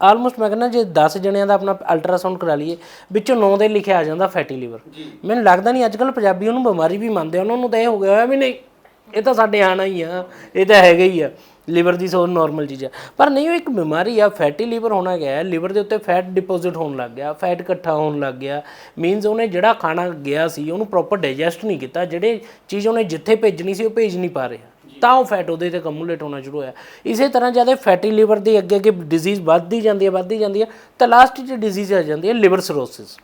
ਆਲਮੋਸਟ ਮੈਂ ਕਹਿੰਦਾ ਜੇ 10 ਜਣਿਆਂ ਦਾ ਆਪਣਾ ਅਲਟਰਾਸਾਊਂਡ ਕਰਾ ਲਈਏ ਵਿੱਚੋਂ 9 ਦੇ ਲਿਖਿਆ ਆ ਜਾਂਦਾ ਫੈਟੀ ਲੀਵਰ ਮੈਨੂੰ ਲੱਗਦਾ ਨਹੀਂ ਅੱਜ ਕੱਲ ਪੰਜਾਬੀ ਉਹਨੂੰ ਬਿਮਾਰੀ ਵੀ ਮੰਨਦੇ ਆ ਉਹਨਾਂ ਨੂੰ ਤਾਂ ਇਹ ਹੋ ਗਿਆ ਹੋਇਆ ਵੀ ਨਹੀਂ ਇਹ ਤਾਂ ਸਾਡੇ ਆਣਾ ਹੀ ਆ ਇਹ ਤਾਂ ਹੈਗਾ ਹੀ ਆ ਲੀਵਰ ਦੀ ਸੋ ਨਾਰਮਲ ਚੀਜ਼ ਆ। ਪਰ ਨਹੀਂ ਉਹ ਇੱਕ ਬਿਮਾਰੀ ਆ ਫੈਟੀ ਲੀਵਰ ਹੋਣਾ ਗਿਆ ਲੀਵਰ ਦੇ ਉੱਤੇ ਫੈਟ ਡਿਪੋਜ਼ਿਟ ਹੋਣ ਲੱਗ ਗਿਆ ਫੈਟ ਇਕੱਠਾ ਹੋਣ ਲੱਗ ਗਿਆ ਮੀਨਸ ਉਹਨੇ ਜਿਹੜਾ ਖਾਣਾ ਗਿਆ ਸੀ ਉਹਨੂੰ ਪ੍ਰੋਪਰ ਡਾਈਜੈਸਟ ਨਹੀਂ ਕੀਤਾ ਜਿਹੜੇ ਚੀਜ਼ ਉਹਨੇ ਜਿੱਥੇ ਭੇਜਣੀ ਸੀ ਉਹ ਭੇਜ ਨਹੀਂ ਪਾ ਰਿਹਾ। ਤਾਂ ਉਹ ਫੈਟ ਉਹਦੇ ਤੇ ਕਮੂਲੇਟ ਹੋਣਾ ਸ਼ੁਰੂ ਹੋਇਆ। ਇਸੇ ਤਰ੍ਹਾਂ ਜਦ ਫੈਟੀ ਲੀਵਰ ਦੀ ਅੱਗੇ ਅੱਗੇ ਡਿਜ਼ੀਜ਼ ਵੱਧਦੀ ਜਾਂਦੀ ਹੈ ਵੱਧਦੀ ਜਾਂਦੀ ਹੈ ਤਾਂ ਲਾਸਟ 'ਚ ਡਿਜ਼ੀਜ਼ ਆ ਜਾਂਦੀ ਹੈ ਲਿਵਰ ਸਰੋਸਿਸ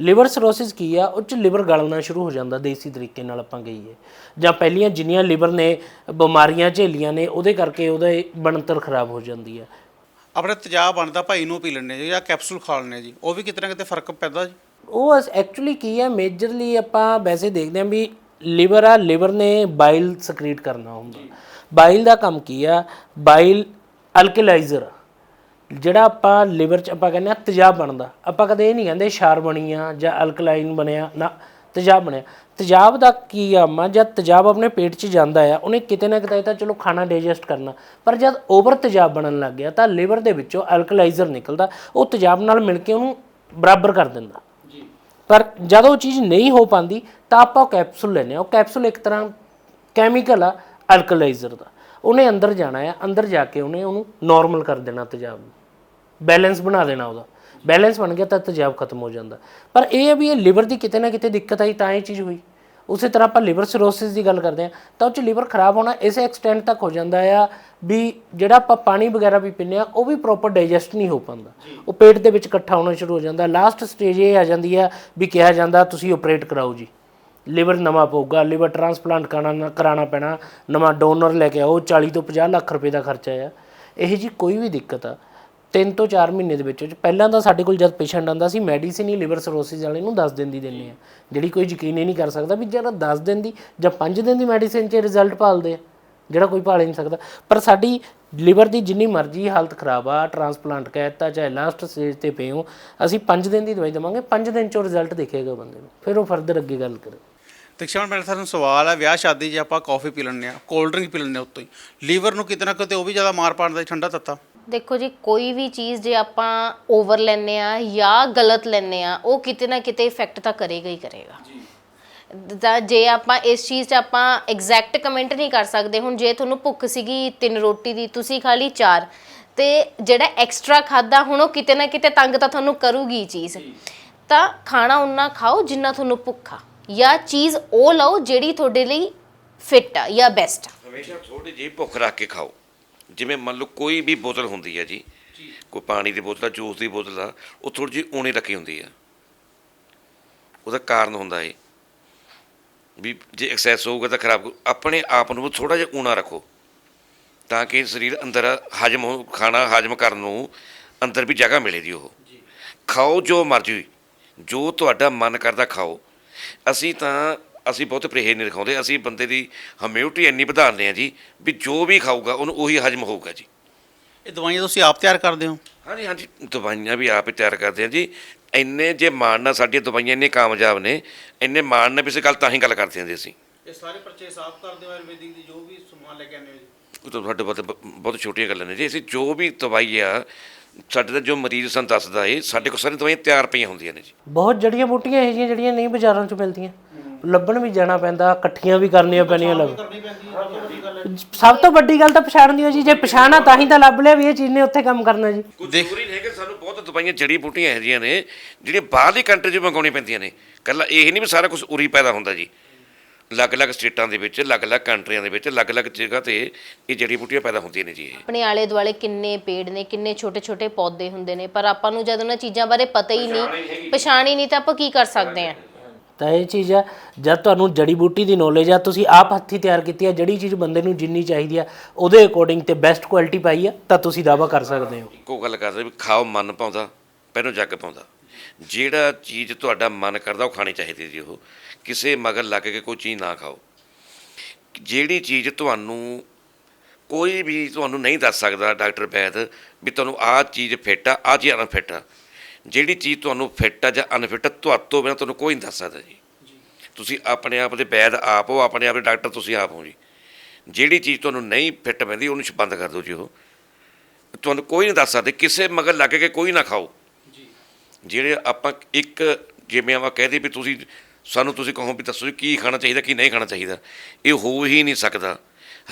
ਲਿਵਰ ਸਰੋਸਿਸ ਕੀ ਆ? ਉਹ ਚ ਲਿਵਰ ਗਲਣਾ ਸ਼ੁਰੂ ਹੋ ਜਾਂਦਾ ਦੇਸੀ ਤਰੀਕੇ ਨਾਲ ਆਪਾਂ ਕਹੀਏ। ਜਾਂ ਪਹਿਲੀਆਂ ਜਿੰਨੀਆਂ ਲਿਵਰ ਨੇ ਬਿਮਾਰੀਆਂ ਝੇਲੀਆਂ ਨੇ ਉਹਦੇ ਕਰਕੇ ਉਹਦੇ ਬਣਤਰ ਖਰਾਬ ਹੋ ਜਾਂਦੀ ਹੈ। ਆਪਣੇ ਤੇਜ਼ਾਬ ਬਣਦਾ ਭਾਈ ਨੂੰ ਪੀ ਲੈਂਦੇ ਜੀ ਕੈਪਸੂਲ ਖਾ ਲੈਂਦੇ ਜੀ। ਉਹ ਵੀ ਕਿਤੇ ਨਾ ਕਿਤੇ ਫ਼ਰਕ ਪੈਂਦਾ ਜੀ? ਉਹ ਐਕਚੁਅਲੀ ਕੀ ਹੈ ਮੇਜਰਲੀ ਆਪਾਂ ਵੈਸੇ ਦੇਖਦੇ ਹਾਂ ਵੀ ਲਿਵਰ ਆ ਲਿਵਰ ਨੇ ਬਾਈਲ ਸਕਰੀਟ ਕਰਨਾ ਹੁੰਦਾ। ਬਾਈਲ ਦਾ ਕੰਮ ਕੀ ਆ? ਬਾਈਲ ਅਲਕਲਾਈਜ਼ਰ ਜਿਹੜਾ ਆਪਾਂ ਲਿਵਰ ਚ ਆਪਾਂ ਕਹਿੰਦੇ ਆ ਤੇਜ਼ਾਬ ਬਣਦਾ। ਆਪਾਂ ਕਦੇ ਇਹ ਨਹੀਂ ਕਹਿੰਦੇ ਸ਼ਾਰ ਬਣੀ ਆ ਜਾਂ ਅਲਕਲਾਈਨ ਬਣਿਆ ਨਾ ਤੇਜ਼ਾਬ ਬਣਿਆ। ਤੇਜ਼ਾਬ ਦਾ ਕੀ ਆ ਮਾ ਜਦ ਤੇਜ਼ਾਬ ਆਪਣੇ ਪੇਟ 'ਚ ਜਾਂਦਾ ਆ ਉਹਨੇ ਕਿਤੇ ਨਾ ਕਿਤੇ ਤਾਂ ਚਲੋ ਖਾਣਾ ਡਾਈਜੈਸਟ ਕਰਨਾ। ਪਰ ਜਦ ਓਵਰ ਤੇਜ਼ਾਬ ਬਣਨ ਲੱਗ ਗਿਆ ਤਾਂ ਲਿਵਰ ਦੇ ਵਿੱਚੋਂ ਅਲਕਲਾਈਜ਼ਰ ਨਿਕਲਦਾ। ਉਹ ਤੇਜ਼ਾਬ ਨਾਲ ਮਿਲ ਕੇ ਉਹਨੂੰ ਬਰਾਬਰ ਕਰ ਦਿੰਦਾ। ਪਰ ਜਦ ਉਹ ਚੀਜ਼ ਨਹੀਂ ਹੋ ਪਾਂਦੀ ਤਾਂ ਆਪਾਂ ਉਹ ਕੈਪਸੂਲ ਲੈਨੇ ਆ ਉਹ ਕੈਪਸੂਲ ਇੱਕ ਤਰ੍ਹਾਂ ਕੈਮੀਕਲ ਆ ਅਲਕਲਾਈਜ਼ਰ ਦਾ। ਉਹਨੇ ਅੰਦਰ ਜਾਣਾ ਆ ਅੰਦਰ ਜਾ ਕੇ ਉਹਨੇ ਉਹਨੂੰ ਨਾਰਮਲ ਕਰ ਦੇਣਾ ਤੇਜ਼ਾਬ ਬੈਲੈਂਸ ਬਣਾ ਦੇਣਾ ਉਹਦਾ। ਬੈਲੈਂਸ ਬਣ ਗਿਆ ਤਾਂ ਤੇਜ਼ਾਬ ਖਤਮ ਹੋ ਜਾਂਦਾ। ਪਰ ਇਹ ਹੈ ਵੀ ਇਹ ਲਿਵਰ ਦੀ ਕਿਤੇ ਨਾ ਕਿਤੇ ਦਿੱਕਤ ਆਈ ਤਾਂ ਇਹ ਚੀਜ਼ ਹੋਈ। ਉਸੇ ਤਰ੍ਹਾਂ ਆਪਾਂ ਲਿਵਰ ਸਿਰੋਸਿਸ ਦੀ ਗੱਲ ਕਰਦੇ ਆ ਤਾਂ ਉਹ ਚ ਲਿਵਰ ਖਰਾਬ ਹੋਣਾ ਇਸੇ ਐਕਸਟੈਂਟ ਤੱਕ ਹੋ ਜਾਂਦਾ ਆ ਵੀ ਜਿਹੜਾ ਆਪਾਂ ਪਾਣੀ ਵਗੈਰਾ ਵੀ ਪੀਂਦੇ ਆ ਉਹ ਵੀ ਪ੍ਰੋਪਰ ਡਾਈਜੈਸਟ ਨਹੀਂ ਹੋ ਪਾਉਂਦਾ। ਉਹ ਪੇਟ ਦੇ ਵਿੱਚ ਇਕੱਠਾ ਹੋਣਾ ਸ਼ੁਰੂ ਹੋ ਜਾਂਦਾ। ਲਾਸਟ ਸਟੇਜ ਇਹ ਆ ਜਾਂਦੀ ਆ ਵੀ ਕਿਹਾ ਜਾਂਦਾ ਤੁਸੀਂ ਆਪਰੇਟ ਕਰਾਓ ਜੀ। ਲਿਵਰ ਨਵਾਂ ਪਊਗਾ, ਲਿਵਰ ਟ੍ਰਾਂਸਪਲਾਂਟ ਕਰਾਉਣਾ ਕਰਾਉਣਾ ਪੈਣਾ, ਨਵਾਂ ਡੋਨਰ ਲੈ ਕੇ ਆਓ 40 ਤੋਂ 50 ਲੱਖ ਰੁਪਏ ਦਾ ਖਰਚਾ ਆ। ਇਹ ਜੀ ਕੋਈ ਵੀ ਦਿੱਕਤ ਆ। ਤਿੰਨ ਤੋਂ 4 ਮਹੀਨੇ ਦੇ ਵਿੱਚ, ਪਹਿਲਾਂ ਤਾਂ ਸਾਡੇ ਕੋਲ ਜਦ ਪੇਸ਼ੈਂਟ ਆਉਂਦਾ ਸੀ ਮੈਡੀਸਿਨ ਹੀ ਲਿਵਰ ਸਰੋਸਿਸ ਵਾਲੇ ਨੂੰ 10 ਦਿਨ ਦੀ ਦਿੰਦੇ ਆ। ਜਿਹੜੀ ਕੋਈ ਯਕੀਨ ਹੀ ਨਹੀਂ ਕਰ ਸਕਦਾ ਵੀ ਜਿਹੜਾ 10 ਦਿਨ ਦੀ ਜਾਂ 5 ਦਿਨ ਦੀ ਮੈਡੀਸਿਨ 'ਚ ਰਿਜ਼ਲਟ ਭਾਲਦੇ ਆ, ਜਿਹੜਾ ਕੋਈ ਭਾਲ ਹੀ ਨਹੀਂ ਸਕਦਾ। ਪਰ ਸਾਡੀ ਲਿਵਰ ਦੀ ਜਿੰਨੀ ਮਰਜ਼ੀ ਹਾਲਤ ਖਰਾਬ ਆ ਟ੍ਰਾਂਸਪਲਾਂਟ ਕਹਿਤਾ ਚਾਹੇ ਲਾਸਟ ਸਟੇਜ ਤੇ ਪਏ ਹੋ ਅਸੀਂ 5 ਦਿਨ ਦੀ ਦਵਾਈ ਦੇਵਾਂਗੇ 5 ਦਿਨ 'ਚੋਂ ਰਿਜ਼ਲਟ ਦੇਖੇਗਾ ਬੰਦੇ ਨੂੰ। ਫਿਰ ਉਹ ਫਰਦਰ ਅੱਗੇ ਗੱਲ ਕਰੇ। ਤਕਸ਼ਣ ਮੇਰਾ ਤੁਹਾਨੂੰ ਸਵਾਲ ਹੈ ਵਿਆਹ ਸ਼ਾਦੀ 'ਚ ਆਪਾਂ ਕਾਫੀ ਪੀ ਲੈਂਦੇ ਆ ਕੋਲਡ ਡਰਿੰਕ ਪੀ ਲੈਂਦੇ ਆ ਉੱਤੋਂ ਹੀ। ਲੀਵਰ ਨੂੰ ਕਿਤੇ ਨਾ ਕਿਤੇ ਉਹ ਵੀ ਜ਼ਿਆਦਾ ਮਾਰ ਪਾਉਂਦਾ ਜੀ ਠੰਡਾ ਤੱਤਾ। ਦੇਖੋ ਜੀ ਕੋਈ ਵੀ ਚੀਜ਼ ਜੇ ਆਪਾਂ ਓਵਰ ਲੈਨੇ ਆ ਜਾਂ ਗਲਤ ਲੈਨੇ ਆ ਉਹ ਕਿਤੇ ਨਾ ਕਿਤੇ ਇਫੈਕਟ ਤਾਂ ਕਰੇਗਾ ਹੀ ਕਰੇਗਾ। ਤਾਂ ਜੇ ਆਪਾਂ ਇਸ ਚੀਜ਼ 'ਚ ਆਪਾਂ ਐਗਜ਼ੈਕਟ ਕਮੈਂਟ ਨਹੀਂ ਕਰ ਸਕਦੇ ਹੁਣ ਜੇ ਤੁਹਾਨੂੰ ਭੁੱਖ ਸੀਗੀ ਤਿੰਨ ਰੋਟੀ ਦੀ ਤੁਸੀਂ ਖਾ ਲਈ ਚਾਰ ਤੇ ਜਿਹੜਾ ਐਕਸਟਰਾ ਖਾਦਾ ਹੁਣ ਉਹ ਕਿਤੇ ਨਾ ਕਿਤੇ ਤੰਗ ਤਾਂ ਤੁਹਾਨੂੰ ਕਰੂਗੀ ਚੀਜ਼। ਤਾਂ ਖਾਣਾ ਉਨਾ ਖਾਓ ਜਿੰਨਾ ਤੁਹਾਨੂੰ ਭੁੱਖ ਜਾਂ ਚੀਜ਼ ਉਹ ਲਓ ਜਿਹੜੀ ਤੁਹਾਡੇ ਲਈ ਫਿੱਟ ਆ ਜਾਂ ਬੈਸਟ ਆ। ਹਮੇਸ਼ਾ ਥੋੜੀ ਜਿਹੀ ਭੁੱਖ ਰੱਖ ਕੇ ਖਾਓ। ਜਿਵੇਂ ਮੰਨ ਲਓ ਕੋਈ ਵੀ ਬੋਤਲ ਹੁੰਦੀ ਹੈ ਜੀ ਕੋਈ ਪਾਣੀ ਦੀ ਬੋਤਲ ਆ ਜੂਸ ਦੀ ਬੋਤਲ ਆ ਉਹ ਥੋੜੀ ਜਿਹੀ ਊਣੀ ਰੱਖੀ ਹੁੰਦੀ ਆ। ਉਹਦਾ ਕਾਰਨ ਹੁੰਦਾ ਏ ਵੀ ਜੇ ਐਕਸੈਸ ਹੋਊਗਾ ਤਾਂ ਖਰਾਬ। ਆਪਣੇ ਆਪ ਨੂੰ ਥੋੜਾ ਜਿਹਾ ਊਣਾ ਰੱਖੋ। ਤਾਂ ਕਿ ਸਰੀਰ ਅੰਦਰ ਹਜਮ ਹੋ ਖਾਣਾ ਹਜਮ ਕਰਨ ਨੂੰ ਅੰਦਰ ਵੀ ਜਗ੍ਹਾ ਮਿਲੇ ਦੀ ਉਹ। ਖਾਓ ਜੋ ਮਰਜ਼ੀ। ਜੋ ਤੁਹਾਡਾ ਮਨ ਕਰਦਾ ਖਾਓ। ਅਸੀਂ ਤਾਂ ਅਸੀਂ ਬਹੁਤ ਪਰਹੇਜ਼ ਨਹੀਂ ਰਖਾਉਂਦੇ ਅਸੀਂ ਬੰਦੇ ਦੀ ਹਮਿਊਨਿਟੀ ਇੰਨੀ ਵਧਾਉਂਦੇ ਆ ਜੀ ਵੀ ਜੋ ਵੀ ਖਾਊਗਾ ਉਹਨੂੰ ਉਹੀ ਹਜਮ ਹੋਊਗਾ ਜੀ। ਇਹ ਦਵਾਈਆਂ ਤੁਸੀਂ ਆਪ ਤਿਆਰ ਕਰਦੇ ਹੋ? ਹਾਂਜੀ ਹਾਂਜੀ ਦਵਾਈਆਂ ਵੀ ਆਪ ਹੀ ਤਿਆਰ ਕਰਦੇ ਆ ਜੀ। ਇੰਨੇ ਜੇ ਮਾਣ ਨਾਲ ਸਾਡੀਆਂ ਦਵਾਈਆਂ ਇੰਨੇ ਕਾਮਯਾਬ ਨੇ ਇੰਨੇ ਮਾਣ ਨਾਲ ਵੀ ਅਸੀਂ ਗੱਲ ਤਾਂ ਹੀ ਗੱਲ ਕਰਦੇ ਹਾਂ ਜੀ ਅਸੀਂ। ਇਹ ਸਾਰੇ ਪਰਚੇਸ ਆਪ ਕਰਦੇ ਹੋ ਆਯੁਰਵੈਦਿਕ ਦੀ ਜੋ ਵੀ ਸਮਾਨ ਲੈ ਕੇ ਆਉਂਦੇ ਹੋ ਜੀ? ਉਹ ਤਾਂ ਤੁਹਾਡੇ ਬਹੁਤ ਬਹੁਤ ਛੋਟੀਆਂ ਗੱਲਾਂ ਨੇ ਜੀ। ਅਸੀਂ ਜੋ ਵੀ ਦਵਾਈ ਆ ਸਾਡੇ ਦਾ ਜੋ ਮਰੀਜ਼ ਸਾਨੂੰ ਦੱਸਦਾ ਏ ਸਾਡੇ ਕੋਲ ਸਾਰੀਆਂ ਦਵਾਈਆਂ ਤਿਆਰ ਪਈਆਂ ਹੁੰਦੀਆਂ ਨੇ ਜੀ। ਬਹੁਤ ਜੜੀਆਂ ਬੂਟੀਆਂ ਇਹੋ ਜਿਹੀਆਂ ਜਿਹੜੀਆਂ ਨਹੀਂ ਬਾਜ਼ਾਰਾਂ 'ਚ ਮਿਲਦੀਆਂ। ਲੱਭਣ ਵੀ ਜਾਣਾ ਪੈਂਦਾ ਇਕੱਠੀਆਂ ਵੀ ਕਰਨੀਆਂ ਪੈਣੀਆਂ ਲੱਭ। ਸਭ ਤੋਂ ਵੱਡੀ ਗੱਲ ਤਾਂ ਪਛਾਣ ਦੀ ਹੋ ਜੀ ਜੇ ਪਛਾਣਾ ਤਾਂ ਹੀ ਤਾਂ ਲੱਭ ਲਿਆ ਵੀ ਇਹ ਚੀਜ਼ ਨੇ ਉੱਥੇ ਕੰਮ ਕਰਨਾ ਜੀ। ਕੋਈ ਜ਼ਰੂਰੀ ਨਹੀਂ ਹੈ ਕਿ ਸਾਨੂੰ ਬਹੁਤ ਦਵਾਈਆਂ ਜੜੀ ਬੂਟੀਆਂ ਇਹੋ ਜਿਹੀਆਂ ਨੇ ਜਿਹੜੀਆਂ ਬਾਹਰਲੀ ਕੰਟਰੀ 'ਚ ਮੰਗਾਉਣੀਆਂ ਪੈਂਦੀਆਂ ਨੇ। ਕੱਲਾ ਇਹ ਨਹੀਂ ਵੀ ਸਾਰਾ ਕੁਝ ਉਰੀ ਪੈਦਾ ਹੁੰਦਾ ਜੀ। ਅਲੱਗ-ਅਲੱਗ ਸਟੇਟਾਂ ਦੇ ਵਿੱਚ ਅਲੱਗ-ਅਲੱਗ ਕੰਟਰੀਆਂ ਦੇ ਵਿੱਚ ਅਲੱਗ-ਅਲੱਗ ਜਗ੍ਹਾ ਤੇ ਇਹ ਜੜੀ ਬੂਟੀਆਂ ਪੈਦਾ ਹੁੰਦੀਆਂ ਨੇ ਜੀ ਇਹ। ਆਪਣੇ ਆਲੇ ਦੁਆਲੇ ਕਿੰਨੇ ਪੇੜ ਨੇ ਕਿੰਨੇ ਛੋਟੇ ਛੋਟੇ ਪੌਦੇ ਹੁੰਦੇ ਨੇ ਪਰ ਆਪਾਂ ਨੂੰ ਜਦ ਉਹਨਾਂ ਚੀਜ਼ਾਂ ਬਾਰੇ ਪਤਾ ਹੀ ਨਹੀਂ ਪਛਾਣ ਹੀ ਨਹੀਂ ਤਾਂ ਆਪਾਂ ਕੀ ਕਰ ਸਕਦੇ ਹਾਂ? ਤਾਂ ਇਹ ਚੀਜ਼ ਆ ਜਦ ਤੁਹਾਨੂੰ ਜੜੀ ਬੂਟੀ ਦੀ ਨੌਲੇਜ ਆ ਤੁਸੀਂ ਆਪ ਹੱਥੀ ਤਿਆਰ ਕੀਤੀ ਆ ਜਿਹੜੀ ਚੀਜ਼ ਬੰਦੇ ਨੂੰ ਜਿੰਨੀ ਚਾਹੀਦੀ ਆ ਉਹਦੇ ਅਕੋਰਡਿੰਗ ਤੇ ਬੈਸਟ ਕੁਆਲਿਟੀ ਪਾਈ ਆ ਤਾਂ ਤੁਸੀਂ ਦਾਵਾ ਕਰ ਸਕਦੇ ਹੋ। ਇੱਕੋ ਗੱਲ ਕਰਦੇ ਵੀ ਖਾਓ ਮਨ ਪਾਉਂਦਾ ਪਹਿਲੋਂ ਜੱਗ ਪਾਉਂਦਾ। ਜਿਹੜਾ ਚੀਜ਼ ਤੁਹਾਡਾ ਮਨ ਕਰਦਾ ਉਹ ਖਾਣੀ ਚਾਹੀਦੀ ਜੀ ਉਹ। ਕਿਸੇ ਮਗਰ ਲੱਗ ਕੇ ਕੋਈ ਚੀਜ਼ ਨਾ ਖਾਓ। ਜਿਹੜੀ ਚੀਜ਼ ਤੁਹਾਨੂੰ ਕੋਈ ਵੀ ਤੁਹਾਨੂੰ ਨਹੀਂ ਦੱਸ ਸਕਦਾ ਡਾਕਟਰ ਵੈਦ ਵੀ ਤੁਹਾਨੂੰ ਆਹ ਚੀਜ਼ ਫਿੱਟ ਆ ਆਹ ਚੀਜ਼ ਅਨਫਿੱਟ ਆ। ਜਿਹੜੀ ਚੀਜ਼ ਤੁਹਾਨੂੰ ਫਿੱਟ ਆ ਜਾਂ ਅਨਫਿੱਟ ਆ ਤੁਹਾਤੋਂ ਬਿਨਾਂ ਤੁਹਾਨੂੰ ਕੋਈ ਨਹੀਂ ਦੱਸ ਸਕਦਾ ਜੀ। ਤੁਸੀਂ ਆਪਣੇ ਆਪ ਦੇ ਵੈਦ ਆਪ ਹੋ ਆਪਣੇ ਆਪ ਦੇ ਡਾਕਟਰ ਤੁਸੀਂ ਆਪ ਹੋ ਜੀ। ਜਿਹੜੀ ਚੀਜ਼ ਤੁਹਾਨੂੰ ਨਹੀਂ ਫਿੱਟ ਪੈਂਦੀ ਉਹਨੂੰ ਬੰਦ ਕਰ ਦਿਓ ਜੀ ਉਹ। ਤੁਹਾਨੂੰ ਕੋਈ ਨਹੀਂ ਦੱਸ ਸਕਦੇ ਕਿਸੇ ਮਗਰ ਲੱਗ ਕੇ ਕੋਈ ਨਾ ਖਾਓ। ਜਿਹੜੇ ਆਪਾਂ ਇੱਕ ਜਿਵੇਂ ਆਪਾਂ ਕਹਦੇ ਵੀ ਤੁਸੀਂ ਸਾਨੂੰ ਤੁਸੀਂ ਕਹੋ ਵੀ ਦੱਸੋ ਕੀ ਖਾਣਾ ਚਾਹੀਦਾ ਕੀ ਨਹੀਂ ਖਾਣਾ ਚਾਹੀਦਾ। ਇਹ ਹੋ ਹੀ ਨਹੀਂ ਸਕਦਾ।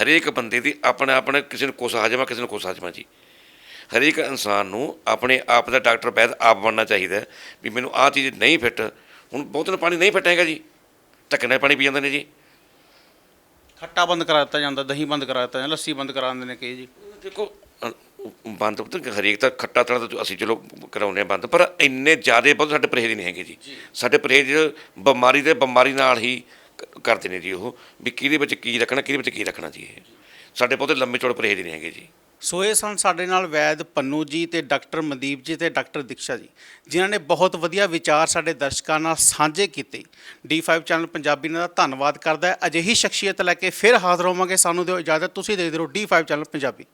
ਹਰੇਕ ਬੰਦੇ ਦੀ ਆਪਣਾ ਆਪਣਾ ਕਿਸੇ ਨੂੰ ਕੁਛ ਹਾਜਮਾ ਕਿਸੇ ਨੂੰ ਕੁਛ ਹਾਜਮਾ ਜੀ। ਹਰੇਕ ਇਨਸਾਨ ਨੂੰ ਆਪਣੇ ਆਪ ਦਾ ਡਾਕਟਰ ਵੈਦ ਆਪ ਬਣਨਾ ਚਾਹੀਦਾ ਵੀ ਮੈਨੂੰ ਆਹ ਚੀਜ਼ ਨਹੀਂ ਫਿੱਟ। ਹੁਣ ਬਹੁਤ ਨੂੰ ਪਾਣੀ ਨਹੀਂ ਫਿੱਟ ਹੈਗਾ ਜੀ। ਧੱਕੇ ਨਾਲ ਪਾਣੀ ਪੀ ਜਾਂਦੇ ਨੇ ਜੀ। ਖੱਟਾ ਬੰਦ ਕਰਾ ਦਿੱਤਾ ਜਾਂਦਾ ਦਹੀਂ ਬੰਦ ਕਰਾ ਦਿੱਤਾ ਜਾਂਦਾ ਲੱਸੀ ਬੰਦ ਕਰਾ ਦਿੰਦੇ ਨੇ ਕਈ ਜੀ। ਦੇਖੋ ਬੰਦ ਪੁੱਤ ਹਰੇਕ ਤਾਂ ਖੱਟਾ ਤਣਾ ਤਾਂ ਅਸੀਂ ਚਲੋ ਕਰਾਉਂਦੇ ਹਾਂ ਬੰਦ ਪਰ ਇੰਨੇ ਜ਼ਿਆਦੇ ਬਹੁਤ ਸਾਡੇ ਪਰਹੇਜ਼ ਨਹੀਂ ਹੈਗੇ ਜੀ। ਸਾਡੇ ਪਰਹੇਜ਼ ਬਿਮਾਰੀ ਦੇ ਬਿਮਾਰੀ ਨਾਲ ਹੀ ਕਰਦੇ ਨੇ ਜੀ ਉਹ। ਵੀ ਕਿਹਦੇ ਵਿੱਚ ਕੀ ਰੱਖਣਾ ਕਿਹਦੇ ਵਿੱਚ ਕੀ ਰੱਖਣਾ ਜੀ ਇਹ? ਸਾਡੇ ਬਹੁਤੇ ਲੰਮੇ ਚੌੜੇ ਪਰਹੇਜ਼ ਨਹੀਂ ਹੈਗੇ ਜੀ। ਸੋ ਇਹ ਸਨ ਸਾਡੇ ਨਾਲ ਵੈਦ ਪੰਨੂ ਜੀ ਤੇ ਡਾਕਟਰ ਮਨਦੀਪ ਜੀ ਤੇ ਡਾਕਟਰ ਦਿਕਸ਼ਾ ਜੀ ਜਿਨ੍ਹਾਂ ਨੇ ਬਹੁਤ ਵਧੀਆ ਵਿਚਾਰ ਸਾਡੇ ਦਰਸ਼ਕਾਂ ਨਾਲ ਸਾਂਝੇ ਕੀਤੇ। D5 ਚੈਨਲ ਪੰਜਾਬੀ ਦਾ ਧੰਨਵਾਦ ਕਰਦਾ ਹੈ ਅਜਿਹੀ ਸ਼ਖਸੀਅਤ ਲੈ ਕੇ ਫਿਰ ਹਾਜ਼ਰ ਹੋਵਾਂਗੇ ਸਾਨੂੰ ਦਿਓ ਇਜਾਜ਼ਤ ਤੁਸੀਂ ਦੇਖਦੇ ਰਹੋ D5 ਚੈਨਲ ਪੰਜਾਬੀ।